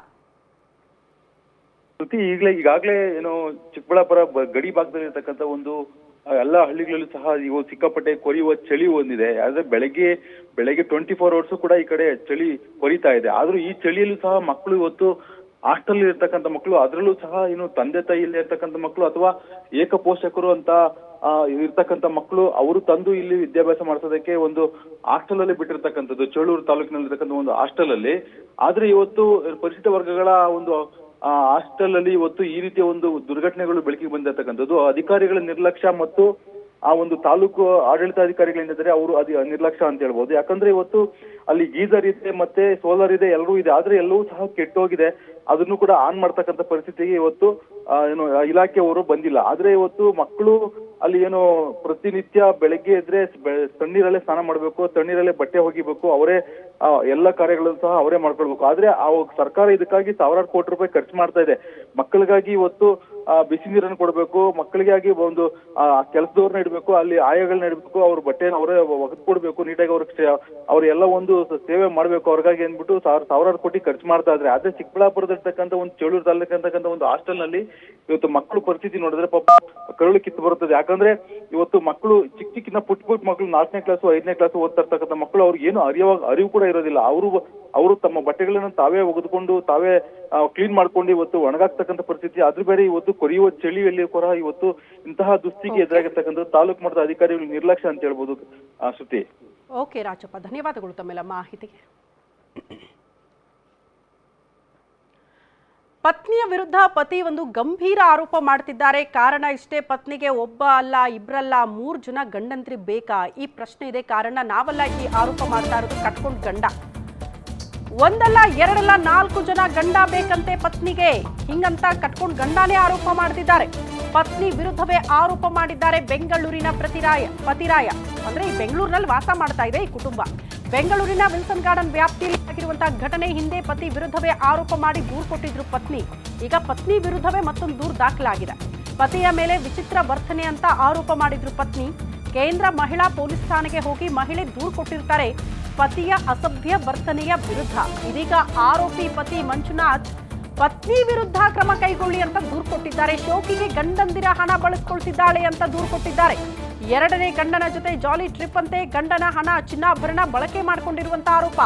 ಶ್ರುತಿ ಈಗಲೇ ಈಗಾಗಲೇ ಏನೋ ಚಿಕ್ಕಬಳ್ಳಾಪುರ ಗಡಿ ಭಾಗದಲ್ಲಿ ಇರತಕ್ಕಂತ ಒಂದು ಎಲ್ಲಾ ಹಳ್ಳಿಗಳಲ್ಲೂ ಸಹ ಇವು ಸಿಕ್ಕಾಪಟ್ಟೆ ಕೊರಿಯುವ ಚಳಿ ಒಂದಿದೆ ಆದ್ರೆ ಬೆಳಗ್ಗೆ ಬೆಳಗ್ಗೆ ಟ್ವೆಂಟಿ ಫೋರ್ ಅವರ್ಸ್ ಕೂಡ ಈ ಕಡೆ ಚಳಿ ಕೊರಿತಾ ಇದೆ. ಆದ್ರೂ ಈ ಚಳಿಯಲ್ಲೂ ಸಹ ಮಕ್ಕಳು ಇವತ್ತು ಹಾಸ್ಟೆಲ್ ಇರ್ತಕ್ಕಂಥ ಮಕ್ಕಳು, ಅದರಲ್ಲೂ ಸಹ ಇನ್ನು ತಂದೆ ತಾಯಿ ಇಲ್ಲಿ ಇರ್ತಕ್ಕಂಥ ಮಕ್ಕಳು ಅಥವಾ ಏಕ ಪೋಷಕರು ಅಂತ ಇರ್ತಕ್ಕಂಥ ಮಕ್ಕಳು ಅವರು ತಂದು ಇಲ್ಲಿ ವಿದ್ಯಾಭ್ಯಾಸ ಮಾಡಿಸೋದಕ್ಕೆ ಒಂದು ಹಾಸ್ಟೆಲ್ ಅಲ್ಲಿ ಬಿಟ್ಟಿರ್ತಕ್ಕಂಥದ್ದು ಚೇಳೂರು ತಾಲೂಕಿನಲ್ಲಿ ಇರ್ತಕ್ಕಂಥ ಒಂದು ಹಾಸ್ಟೆಲ್ ಅಲ್ಲಿ. ಆದ್ರೆ ಇವತ್ತು ಪರಿಶಿಷ್ಟ ವರ್ಗಗಳ ಒಂದು ಹಾಸ್ಟೆಲ್ ಅಲ್ಲಿ ಇವತ್ತು ಈ ರೀತಿಯ ಒಂದು ದುರ್ಘಟನೆಗಳು ಬೆಳಕಿಗೆ ಬಂದಿರತಕ್ಕಂಥದ್ದು. ಅಧಿಕಾರಿಗಳ ನಿರ್ಲಕ್ಷ್ಯ ಮತ್ತು ಆ ಒಂದು ತಾಲೂಕು ಏನಿದ್ರೆ ಅವರು ಅದು ನಿರ್ಲಕ್ಷ್ಯ ಅಂತ ಹೇಳ್ಬೋದು. ಯಾಕಂದ್ರೆ ಇವತ್ತು ಅಲ್ಲಿ ಗೀಸರ್ ಇದೆ ಮತ್ತೆ ಸೋಲಾರ್ ಇದೆ ಎಲ್ಲರೂ ಇದೆ. ಆದ್ರೆ ಎಲ್ಲವೂ ಸಹ ಕೆಟ್ಟೋಗಿದೆ. ಅದನ್ನು ಕೂಡ ಆನ್ ಮಾಡ್ತಕ್ಕಂಥ ಪರಿಸ್ಥಿತಿಗೆ ಇವತ್ತು ಆ, ಏನು ಇಲಾಖೆಯವರು ಬಂದಿಲ್ಲ. ಆದ್ರೆ ಇವತ್ತು ಮಕ್ಕಳು ಅಲ್ಲಿ ಏನು ಪ್ರತಿನಿತ್ಯ ಬೆಳಗ್ಗೆ ಎದ್ರೆ ತಣ್ಣೀರಲ್ಲೇ ಸ್ನಾನ ಮಾಡ್ಬೇಕು, ತಣ್ಣೀರಲ್ಲೇ ಬಟ್ಟೆ ಒಗಿಬೇಕು, ಅವರೇ ಎಲ್ಲ ಕಾರ್ಯಗಳನ್ನು ಸಹ ಅವರೇ ಮಾಡ್ಕೊಳ್ಬೇಕು. ಆದ್ರೆ ಆ ಸರ್ಕಾರ ಇದಕ್ಕಾಗಿ ಸಾವಿರಾರು ಕೋಟಿ ರೂಪಾಯಿ ಖರ್ಚು ಮಾಡ್ತಾ ಇದೆ. ಮಕ್ಕಳಿಗಾಗಿ ಇವತ್ತು ಬಿಸಿ ನೀರನ್ನು ಕೊಡಬೇಕು, ಮಕ್ಕಳಿಗಾಗಿ ಒಂದು ಕೆಲಸದವ್ರನ್ನ ಇಡಬೇಕು, ಅಲ್ಲಿ ಆಯಗಳನ್ನ ಇಡಬೇಕು, ಅವ್ರ ಬಟ್ಟೆನ ಅವರೇ ಒಗೆದು ಕೊಡ್ಬೇಕು, ನೀಟಾಗಿ ಅವ್ರಿಗೆ ಅವ್ರ ಎಲ್ಲ ಒಂದು ಸೇವೆ ಮಾಡ್ಬೇಕು ಅವ್ರಿಗಾಗಿ ಅಂದ್ಬಿಟ್ಟು ಸಾವಿರ, ಸಾವಿರಾರು ಕೋಟಿ ಖರ್ಚು ಮಾಡ್ತಾ ಇದ್ರೆ. ಆದ್ರೆ ಚಿಕ್ಕಬಳ್ಳಾಪುರದಲ್ಲಿರ್ತಕ್ಕಂಥ ಒಂದು ಚೇಳೂರು ತಾಲೂಕಂತಕ್ಕಂತ ಒಂದು ಹಾಸ್ಟೆಲ್ನಲ್ಲಿ ಇವತ್ತು ಮಕ್ಕಳು ಪರಿಸ್ಥಿತಿ ನೋಡಿದ್ರೆ ಪಾಪ ಕರುಳು ಕಿತ್ತು ಬರುತ್ತದೆ. ಯಾಕಂದ್ರೆ ಇವತ್ತು ಮಕ್ಕಳು ಚಿಕ್ಕ ಚಿಕ್ಕಿನ ಪುಟ್ ಪುಟ್ ಮಕ್ಕಳು ನಾಲ್ಕನೇ ಕ್ಲಾಸು ಐದನೇ ಕ್ಲಾಸ್ ಓದ್ತಾ ಇರ್ತಕ್ಕಂಥ ಮಕ್ಕಳು ಅವ್ರಿಗೆ ಏನು ಅರಿವಾಗ ಅರಿವು ಕೂಡ ಇರೋದಿಲ್ಲ. ಅವರು ಅವರು ತಮ್ಮ ಬಟ್ಟೆಗಳನ್ನ ತಾವೇ ಒಗೆದುಕೊಂಡು ತಾವೇ ಕ್ಲೀನ್ ಮಾಡ್ಕೊಂಡು ಇವತ್ತು ಒಣಗಾಕ್ತಕ್ಕಂಥ ಪರಿಸ್ಥಿತಿ. ಅದ್ರ ಬೇರೆ ಇವತ್ತು ಕೊರೆಯುವ ಚಳಿಯಲ್ಲಿ ಕೂಡ ಇವತ್ತು ಇಂತಹ ದುಸ್ಥಿತಿಗೆ ಎದುರಾಗಿರ್ತಕ್ಕಂಥ ತಾಲೂಕು ಮಟ್ಟದ ಅಧಿಕಾರಿಗಳು ನಿರ್ಲಕ್ಷ್ಯ ಅಂತ ಹೇಳ್ಬೋದು ಆ, ಶ್ರುತಿ. ಓಕೆ ರಾಜಪ್ಪ. ಧನ್ಯವಾದಗಳು ತಮ್ಮೆಲ್ಲ ಮಾಹಿತಿಗೆ. ಪತ್ನಿಯ ವಿರುದ್ಧ ಪತಿ ಒಂದು ಗಂಭೀರ ಆರೋಪ ಮಾಡ್ತಿದ್ದಾರೆ. ಕಾರಣ ಇಷ್ಟೇ, ಪತ್ನಿಗೆ ಒಬ್ಬ ಅಲ್ಲ ಇಬ್ಬರಲ್ಲ ಮೂರು ಜನ ಗಂಡಂತ್ರಿ ಬೇಕಾ? ಈ ಪ್ರಶ್ನೆ ಇದೆ. ಕಾರಣ ನಾವಲ್ಲ ಈ ಆರೋಪ ಮಾಡ್ತಾ ಇರೋದು ಕಟ್ಕೊಂಡು ಗಂಡ. ಒಂದಲ್ಲ, ಎರಡಲ್ಲ, ನಾಲ್ಕು ಜನ ಗಂಡ ಬೇಕಂತೆ ಪತ್ನಿಗೆ. ಹಿಂಗಂತ ಕಟ್ಕೊಂಡು ಗಂಡನೇ ಆರೋಪ ಮಾಡ್ತಿದ್ದಾರೆ. ಪತ್ನಿ ವಿರುದ್ಧವೇ ಆರೋಪ ಮಾಡಿದ್ದಾರೆ ಬೆಂಗಳೂರಿನ ಪ್ರತಿರಾಯ, ಪತಿರಾಯ. ಅಂದ್ರೆ ಈ ಬೆಂಗಳೂರಿನಲ್ಲಿ ವಾಸ ಮಾಡ್ತಾ ಇದೆ ಈ ಕುಟುಂಬ. ಬೆಂಗಳೂರಿನ ವಿಲ್ಸನ್ ಗಾರ್ಡನ್ ವ್ಯಾಪ್ತಿಯಲ್ಲಿ ಆಗಿರುವಂತಹ ಘಟನೆ ಹಿಂದೆ ಪತಿ ವಿರುದ್ಧವೇ ಆರೋಪ ಮಾಡಿ ದೂರು ಕೊಟ್ಟಿದ್ರು ಪತ್ನಿ. ಈಗ ಪತ್ನಿ ವಿರುದ್ಧವೇ ಮತ್ತೊಂದು ದೂರು ದಾಖಲಾಗಿದೆ. ಪತಿಯ ಮೇಲೆ ವಿಚಿತ್ರ ವರ್ತನೆ ಅಂತ ಆರೋಪ ಮಾಡಿದ್ರು ಪತ್ನಿ. ಕೇಂದ್ರ ಮಹಿಳಾ ಪೊಲೀಸ್ ಠಾಣೆಗೆ ಹೋಗಿ ಮಹಿಳೆ ದೂರು ಕೊಟ್ಟಿರ್ತಾರೆ ಪತಿಯ ಅಸಭ್ಯ ವರ್ತನೆಯ ವಿರುದ್ಧ. ಇದೀಗ ಆರೋಪಿ ಪತಿ ಮಂಜುನಾಥ್ ಪತ್ನಿ ವಿರುದ್ಧ ಕ್ರಮ ಕೈಗೊಳ್ಳಿ ಅಂತ ದೂರು ಕೊಟ್ಟಿದ್ದಾರೆ. ಶೋಕಿಗೆ ಗಂಡಂದಿರ ಹಣ ಬಳಸ್ಕೊಳ್ತಿದ್ದಾಳೆ ಅಂತ ದೂರು ಕೊಟ್ಟಿದ್ದಾರೆ. ಎರಡನೇ ಗಂಡನ ಜೊತೆ ಜಾಲಿ ಟ್ರಿಪ್ ಅಂತೆ ಗಂಡನ ಹಣ, ಚಿನ್ನಾಭರಣ ಬಳಕೆ ಮಾಡಿಕೊಂಡಿರುವಂತಹ ಆರೋಪ.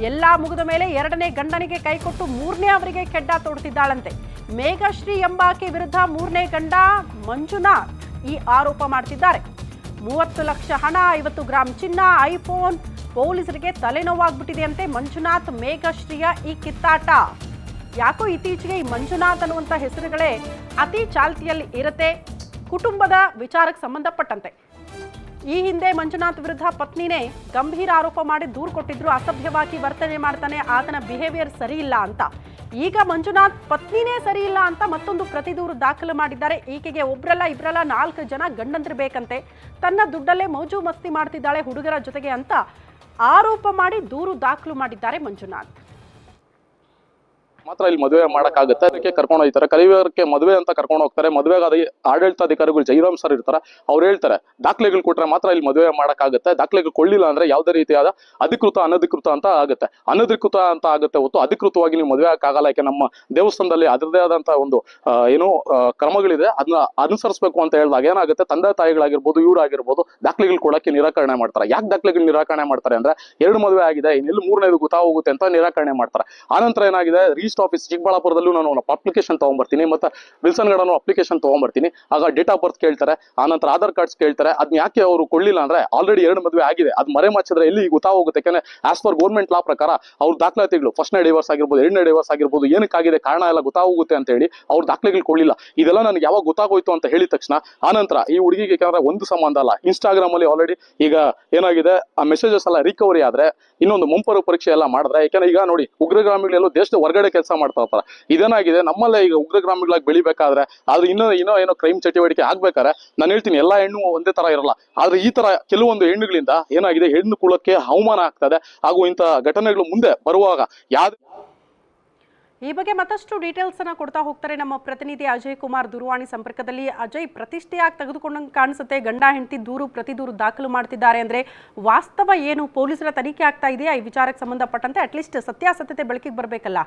ಎಲ್ಲಾ ಮುಗಿದ ಮೇಲೆ ಎರಡನೇ ಗಂಡನಿಗೆ ಕೈಕೊಟ್ಟು ಮೂರನೇ ಅವರಿಗೆ ಕೆಡ್ಡ ತೋಡ್ತಿದ್ದಾಳಂತೆ. ಮೇಘಶ್ರೀ ಎಂಬಾಕೆ ವಿರುದ್ಧ ಮೂರನೇ ಗಂಡ ಮಂಜುನಾಥ್ ಈ ಆರೋಪ ಮಾಡ್ತಿದ್ದಾರೆ. ಮೂವತ್ತು ಲಕ್ಷ ಹಣ, ಐವತ್ತು ಗ್ರಾಂ ಚಿನ್ನ, ಐಫೋನ್ ಪೊಲೀಸರಿಗೆ ತಲೆನೋವಾಗ್ಬಿಟ್ಟಿದೆ ಅಂತೆ ಮಂಜುನಾಥ್, ಮೇಘಶ್ರೀಯ ಈ ಕಿತ್ತಾಟ. ಯಾಕೋ ಇತ್ತೀಚೆಗೆ ಈ ಮಂಜುನಾಥ್ ಅನ್ನುವಂಥ ಹೆಸರುಗಳೇ ಅತಿ ಚಾಲ್ತಿಯಲ್ಲಿ ಇರುತ್ತೆ. ಕುಟುಂಬದ ವಿಚಾರಕ್ಕೆ ಸಂಬಂಧಪಟ್ಟಂತೆ. ಈ ಹಿಂದೆ ಮಂಜುನಾಥ್ ವಿರುದ್ಧ ಪತ್ನಿನೇ ಗಂಭೀರ ಆರೋಪ ಮಾಡಿ ದೂರು ಕೊಟ್ಟಿದ್ರು, ಅಸಭ್ಯವಾಗಿ ವರ್ತನೆ ಮಾಡ್ತಾನೆ, ಆತನ ಬಿಹೇವಿಯರ್ ಸರಿ ಇಲ್ಲ ಅಂತ. ಈಗ ಮಂಜುನಾಥ್ ಪತ್ನಿನೇ ಸರಿ ಇಲ್ಲ ಅಂತ ಮತ್ತೊಂದು ಪ್ರತಿದೂರು ದಾಖಲು ಮಾಡಿದ್ದಾರೆ. ಈಕೆಗೆ ಒಬ್ರಲ್ಲ ಇಬ್ರಲ್ಲ ನಾಲ್ಕು ಜನ ಗಂಡಂದ್ರು ಬೇಕಂತೆ. ತನ್ನ ದುಡ್ಡಲ್ಲೇ ಮೌಜು ಮಸ್ತಿ ಮಾಡ್ತಿದ್ದಾಳೆ ಹುಡುಗರ ಜೊತೆಗೆ ಅಂತ ಆರೋಪ ಮಾಡಿ ದೂರು ದಾಖಲು ಮಾಡಿದ್ದಾರೆ ಮಂಜುನಾಥ್. ಮಾತ್ರ ಇಲ್ಲಿ ಮದುವೆ ಮಾಡಕ್ಕಾಗುತ್ತೆ. ಅದಕ್ಕೆ ಕರ್ಕೊಂಡು ಹೋಗ್ತಾರೆ. ಕಲಿಯೋರ್ಗೆ ಮದುವೆ ಅಂತ ಕರ್ಕೊಂಡು ಹೋಗ್ತಾರೆ. ಮದುವೆಗಾದ ಆಡಳಿತಾಧಿಕಾರಿಗಳು ಜೈರಾಮ್ ಸರ್ ಇರ್ತಾರೆ. ಅವ್ರು ಹೇಳ್ತಾರೆ, ದಾಖಲೆಗಳು ಕೊಟ್ಟರೆ ಮಾತ್ರ ಇಲ್ಲಿ ಮದುವೆ ಮಾಡಕ್ಕಾಗುತ್ತೆ. ದಾಖಲೆಗಳು ಕೊಳ್ಳಿಲ್ಲ ಅಂದ್ರೆ ಯಾವುದೇ ರೀತಿಯಾದ ಅಧಿಕೃತ, ಅನಧಿಕೃತ ಅಂತ ಆಗುತ್ತೆ. ಅನಧಿಕೃತ ಅಂತ ಆಗುತ್ತೆ ಹೊತ್ತು ಅಧಿಕೃತವಾಗಿ ನೀವು ಮದುವೆ ಆಗಲ್ಲ. ಯಾಕೆ ನಮ್ಮ ದೇವಸ್ಥಾನದಲ್ಲಿ ಅದರದೇ ಆದಂತ ಒಂದು ಏನು ಕ್ರಮಗಳಿದೆ. ಅದನ್ನ ಅನುಸರಿಸಬೇಕು ಅಂತ ಹೇಳಿದಾಗ ಏನಾಗುತ್ತೆ? ತಂದೆ ತಾಯಿಗಳಾಗಿರ್ಬೋದು, ಇವರಾಗಿರ್ಬೋದು ದಾಖಲೆಗಳು ಕೊಡಕ್ಕೆ ನಿರಾಕರಣೆ ಮಾಡ್ತಾರೆ. ಯಾಕೆ ದಾಖಲೆಗಳು ನಿರಾಕರಣೆ ಮಾಡ್ತಾರೆ ಅಂದ್ರೆ ಎರಡು ಮದುವೆ ಆಗಿದೆ. ಇನ್ನೆಲ್ಲಿ ಮೂರನೇದು ಗೊತ್ತಾಗೋಗುತ್ತೆ ಅಂತ ನಿರಾಕರಣೆ ಮಾಡ್ತಾರೆ. ಆನಂತರ ಏನಾಗಿದೆ? ರಿಜಿಸ್ಟರ್ ಆಫೀಸ್ ಚಿಕ್ಕಬಳ್ಳಾಪುರದಲ್ಲೂ ನಾನು ಅಪ್ಲಿಕೇಶನ್ ತಗೊಂಡ್ಬರ್ತೀನಿ ಮತ್ತೆ ವಿಲ್ಸನ್ ಗಡನು ಅಪ್ಲಿಕೇಶನ್ ತಗೊಂಡ್ಬರ್ತೀನಿ ಆಗ ಡೇಟ್ ಆಫ್ ಬರ್ತ್ ಕೇಳ್ತಾರೆ ಆನಂತರ ಆಧಾರ್ ಕಾರ್ಡ್ಸ್ ಕೇಳ್ತಾರೆ ಅದನ್ನ ಯಾಕೆ ಅವರು ಕೊಡಲಿಲ್ಲ ಅಂದ್ರೆ ಆಲ್ರೆಡಿ ಎರಡು ಮದುವೆ ಆಗಿದೆ. ಅದು ಮರೆ ಮಾಚಿದ್ರೆ ಎಲ್ಲಿ ಗೊತ್ತಾಗೋಗುತ್ತೆ ಯಾಕಂದ್ರೆ ಆಸ್ ಪರ್ ಗೌರ್ಮೆಂಟ್ ಲಾ ಪ್ರಕಾರ ಅವ್ರ ದಾಖಲಾತಿಗಳು ಫಸ್ಟ್ನೇ ಡೈವರ್ಸ್ ಆಗಿರ್ಬೋದು, ಎರಡನೇ ಡೈವರ್ಸ್ ಆಗಿರ್ಬೋದು, ಏನಕ್ಕಾಗಿದೆ, ಕಾರಣ ಎಲ್ಲ ಗೊತ್ತಾಗುತ್ತೆ ಅಂತ ಹೇಳಿ ಅವ್ರ ದಾಖಲೆಗಳು ಕೊಡಲಿಲ್ಲ. ಇದೆಲ್ಲ ನನಗೆ ಯಾವಾಗ ಗೊತ್ತಾಗೋಯ್ತು ಅಂತ ಹೇಳಿದ ತಕ್ಷಣ ಆನಂತರ ಈ ಹುಡುಗಿಗೆ ಯಾಕಂದ್ರೆ ಒಂದು ಸಂಬಂಧ ಅಲ್ಲ ಇನ್ಸ್ಟಾಗ್ರಾಮ್ ಅಲ್ಲಿ ಆಲ್ರೆಡಿ ಈಗ ಏನಾಗಿದೆ, ಆ ಮೆಸೇಜಸ್ ಎಲ್ಲ ರಿಕವರಿ ಆದ್ರೆ, ಇನ್ನೊಂದು ಮುಂಪರು ಪರೀಕ್ಷೆ ಎಲ್ಲ ಮಾಡಿದ್ರೆ, ಯಾಕಂದ್ರೆ ಈಗ ನೋಡಿ ಉಗ್ರಗಾಮಿಗಳೆಲ್ಲೋ ದೇಶದ ಹೊರಗಡೆ ಮಾಡ್ತಾ ಇರ್ತಾರೆ. ಇದೇನಾಗಿದೆ? ನಮ್ಮಲ್ಲೇ ಈಗ ಉಗ್ರಗ್ರಾಮಿಗಳಾಗಿ ಬೆಳಿಬೇಕಾದ್ರೆ ಆದ್ರೆ ಇನ್ನೂ ಇನ್ನೂ ಏನೋ ಕ್ರೈಮ್ ಚಟುವಟಿಕೆ ಆಗ್ಬೇಕಾದ್ರೆ ನಾನು ಹೇಳ್ತೀನಿ ಎಲ್ಲಾ ಹೆಣ್ಣು ಒಂದೇ ತರ ಇರಲ್ಲ. ಆದ್ರೆ ಈ ತರ ಕೆಲವೊಂದು ಹೆಣ್ಣುಗಳಿಂದ ಏನಾಗಿದೆ? ಹೆಣ್ಣು ಕುಲಕ್ಕೆ ಅವಮಾನ ಆಗ್ತದೆ. ಹಾಗೂ ಇಂತಹ ಘಟನೆಗಳು ಮುಂದೆ ಬರುವಾಗ ಯಾವ ಈ ಬಗ್ಗೆ ಮತ್ತಷ್ಟು ಡೀಟೇಲ್ಸ್ ಅನ್ನ ಕೊಡ್ತಾ ಹೋಗ್ತಾರೆ ನಮ್ಮ ಪ್ರತಿನಿಧಿ ಅಜಯ್ ಕುಮಾರ್ ದೂರವಾಣಿ ಸಂಪರ್ಕದಲ್ಲಿ. ಅಜಯ್, ಪ್ರತಿಷ್ಠೆಯಾಗಿ ತೆಗೆದುಕೊಂಡಂಗೆ ಕಾಣಿಸುತ್ತೆ. ಗಂಡ, ಹೆಂಡತಿ ದೂರು, ಪ್ರತಿ ದೂರು ದಾಖಲು ಮಾಡ್ತಿದ್ದಾರೆ ಅಂದ್ರೆ ವಾಸ್ತವ ಏನು? ಪೊಲೀಸರ ತನಿಖೆ ಆಗ್ತಾ ಇದೆಯಾ? ಈ ವಿಚಾರಕ್ಕೆ ಸಂಬಂಧಪಟ್ಟಂತೆ ಅಟ್ಲೀಸ್ಟ್ ಸತ್ಯಾಸತ್ಯತೆ ಬೆಳಕಿಗೆ ಬರಬೇಕಲ್ಲ?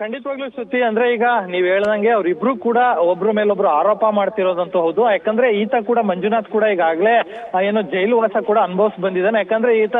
ಖಂಡಿತವಾಗ್ಲೂ ಸುದ್ದಿ ಅಂದ್ರೆ ಈಗ ನೀವ್ ಹೇಳ್ದಂಗೆ ಅವ್ರಿಬ್ರು ಕೂಡ ಒಬ್ರು ಮೇಲೊಬ್ರು ಆರೋಪ ಮಾಡ್ತಿರೋದಂತೂ ಹೌದು. ಯಾಕಂದ್ರೆ ಈತ ಕೂಡ ಮಂಜುನಾಥ್ ಕೂಡ ಈಗಾಗ್ಲೇ ಏನು ಜೈಲು ವಾಸ ಕೂಡ ಅನುಭವಿಸ್ ಬಂದಿದ್ದಾನೆ. ಯಾಕಂದ್ರೆ ಈತ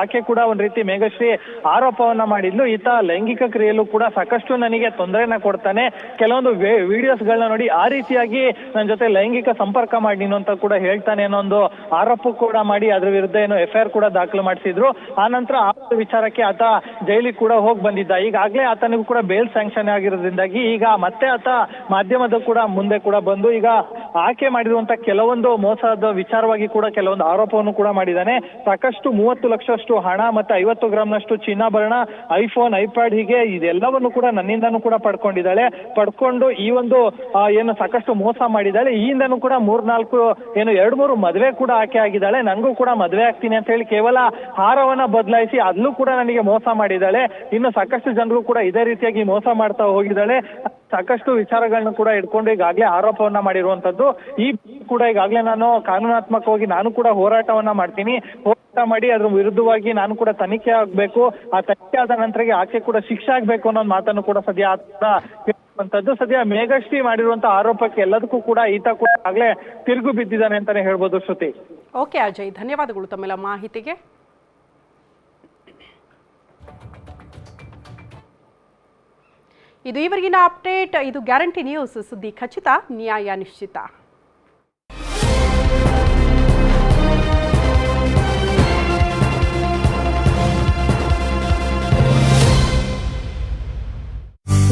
ಆಕೆ ಕೂಡ ಒಂದ್ ರೀತಿ ಮೇಘಶ್ರೀ ಆರೋಪವನ್ನ ಮಾಡಿದ್ಲು. ಈತ ಲೈಂಗಿಕ ಕ್ರಿಯೆಯಲ್ಲೂ ಕೂಡ ಸಾಕಷ್ಟು ನನಗೆ ತೊಂದರೆನ ಕೊಡ್ತಾನೆ. ಕೆಲವೊಂದು ವಿಡಿಯೋಸ್ ವಿಡಿಯೋಸ್ಗಳನ್ನ ನೋಡಿ ಆ ರೀತಿಯಾಗಿ ನನ್ನ ಜೊತೆ ಲೈಂಗಿಕ ಸಂಪರ್ಕ ಮಾಡಿ ನೀನು ಅಂತ ಕೂಡ ಹೇಳ್ತಾನೆ ಅನ್ನೋ ಒಂದು ಆರೋಪ ಕೂಡ ಮಾಡಿ ಅದ್ರ ವಿರುದ್ಧ ಏನು ಎಫ್ಐಆರ್ ಕೂಡ ದಾಖಲು ಮಾಡಿಸಿದ್ರು. ಆ ನಂತರ ಆ ವಿಚಾರಕ್ಕೆ ಆತ ಜೈಲಿಗೆ ಕೂಡ ಹೋಗಿ ಬಂದಿದ್ದ. ಈಗಾಗ್ಲೇ ಆತನಿಗೂ ಕೂಡ ಬೇಲ್ ಸ್ಯಾಂಕ್ಷನ್ ಆಗಿರೋದ್ರಿಂದಾಗಿ ಈಗ ಮತ್ತೆ ಆತ ಮಾಧ್ಯಮದ ಕೂಡ ಮುಂದೆ ಕೂಡ ಬಂದು ಈಗ ಆಕೆ ಮಾಡಿರುವಂತ ಕೆಲವೊಂದು ಮೋಸದ ವಿಚಾರವಾಗಿ ಕೂಡ ಕೆಲವೊಂದು ಆರೋಪವನ್ನು ಕೂಡ ಮಾಡಿದ್ದಾನೆ. ಸಾಕಷ್ಟು ಮೂವತ್ತು ಲಕ್ಷಷ್ಟು ಹಣ ಮತ್ತೆ ಐವತ್ತು ಗ್ರಾಮ್ನಷ್ಟು ಚಿನ್ನಾಭರಣ, ಐಫೋನ್, ಐಪ್ಯಾಡ್ ಹೀಗೆ ಇದೆಲ್ಲವನ್ನು ಕೂಡ ನನ್ನಿಂದನೂ ಕೂಡ ಪಡ್ಕೊಂಡಿದ್ದಾಳೆ. ಪಡ್ಕೊಂಡು ಈ ಒಂದು ಏನು ಸಾಕಷ್ಟು ಮೋಸ ಮಾಡಿದ್ದಾಳೆ. ಈ ಹಿಂದನೂ ಕೂಡ ಮೂರ್ನಾಲ್ಕು, ಏನು ಎರಡು ಮೂರು ಮದುವೆ ಕೂಡ ಆಕೆ ಆಗಿದ್ದಾಳೆ. ನನಗೂ ಕೂಡ ಮದುವೆ ಆಗ್ತೀನಿ ಅಂತ ಹೇಳಿ ಕೇವಲ ಹಾರವನ್ನ ಬದಲಾಯಿಸಿ ಅದ್ಲೂ ಕೂಡ ನನಗೆ ಮೋಸ ಮಾಡಿದ್ದಾಳೆ. ಇನ್ನು ಸಾಕಷ್ಟು ಜನರು ಕೂಡ ಇದೇ ರೀತಿಯಾಗಿ ಮೋಸ ಮಾಡ್ತಾ ಹೋಗಿದ್ದಾಳೆ. ಸಾಕಷ್ಟು ವಿಚಾರಗಳನ್ನು ಕೂಡ ಇಟ್ಕೊಂಡು ಈಗಾಗಲೇ ಆರೋಪವನ್ನ ಮಾಡಿರುವಂತದ್ದು. ಈ ಕೂಡ ಈಗಾಗಲೇ ನಾನು ಕಾನೂನಾತ್ಮಕವಾಗಿ ನಾನು ಕೂಡ ಹೋರಾಟವನ್ನ ಮಾಡ್ತೀನಿ. ಹೋರಾಟ ಮಾಡಿ ಅದ್ರ ವಿರುದ್ಧವಾಗಿ ನಾನು ಕೂಡ ತನಿಖೆ ಆಗ್ಬೇಕು. ಆ ತನಿಖೆ ಆದ ನಂತರ ಆಕೆ ಕೂಡ ಶಿಕ್ಷೆ ಆಗ್ಬೇಕು ಅನ್ನೋ ಮಾತನ್ನು ಕೂಡ ಸದ್ಯ ಅಂತದ್ದು ಸದ್ಯ ಮೇಘಶ್ರೀ ಮಾಡಿರುವಂತ ಆರೋಪಕ್ಕೆ ಎಲ್ಲದಕ್ಕೂ ಕೂಡ ಈತ ಕೂಡ ಆಗ್ಲೇ ತಿರುಗು ಬಿದ್ದಿದ್ದಾನೆ ಅಂತಾನೆ ಹೇಳ್ಬೋದು ಶ್ರುತಿ. ಓಕೆ ಅಜಯ್, ಧನ್ಯವಾದಗಳು ತಮ್ಮೆಲ್ಲ ಮಾಹಿತಿಗೆ. ಇದು ಈವರೆಗಿನ ಅಪ್ಡೇಟ್ ಇದು ಗ್ಯಾರಂಟಿ ನ್ಯೂಸ್. ಸುದ್ದಿ ಖಚಿತ ನ್ಯಾಯ ನಿಶ್ಚಿತ.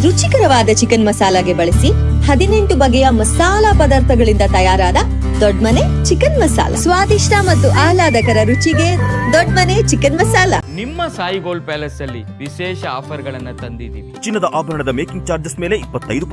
ರುಚಿಕರವಾದ ಚಿಕನ್ ಮಸಾಲಾಗೆ ಬಳಸಿ ಹದಿನೆಂಟು ಬಗೆಯ ಮಸಾಲಾ ಪದಾರ್ಥಗಳಿಂದ ತಯಾರಾದ ದೊಡ್ಮನೆ ಚಿಕನ್ ಮಸಾಲಾ. ಸ್ವಾದಿಷ್ಟ ಮತ್ತು ಆಹ್ಲಾದಕರ ರುಚಿಗೆ ದೊಡ್ಮನೆ ಚಿಕನ್ ಮಸಾಲಾ. ನಿಮ್ಮ ಸಾಯಿ ಗೋಲ್ಡ್ ಪ್ಯಾಲೇಸ್ ಅಲ್ಲಿ ವಿಶೇಷ ಆಫರ್ ಗಳನ್ನ ತಂದಿದ್ದೀವಿ. ಚಿನ್ನದ ಆಭರಣದ ಮೇಕಿಂಗ್ ಚಾರ್ಜಸ್ ಮೇಲೆ ಇಪ್ಪತ್ತೈದು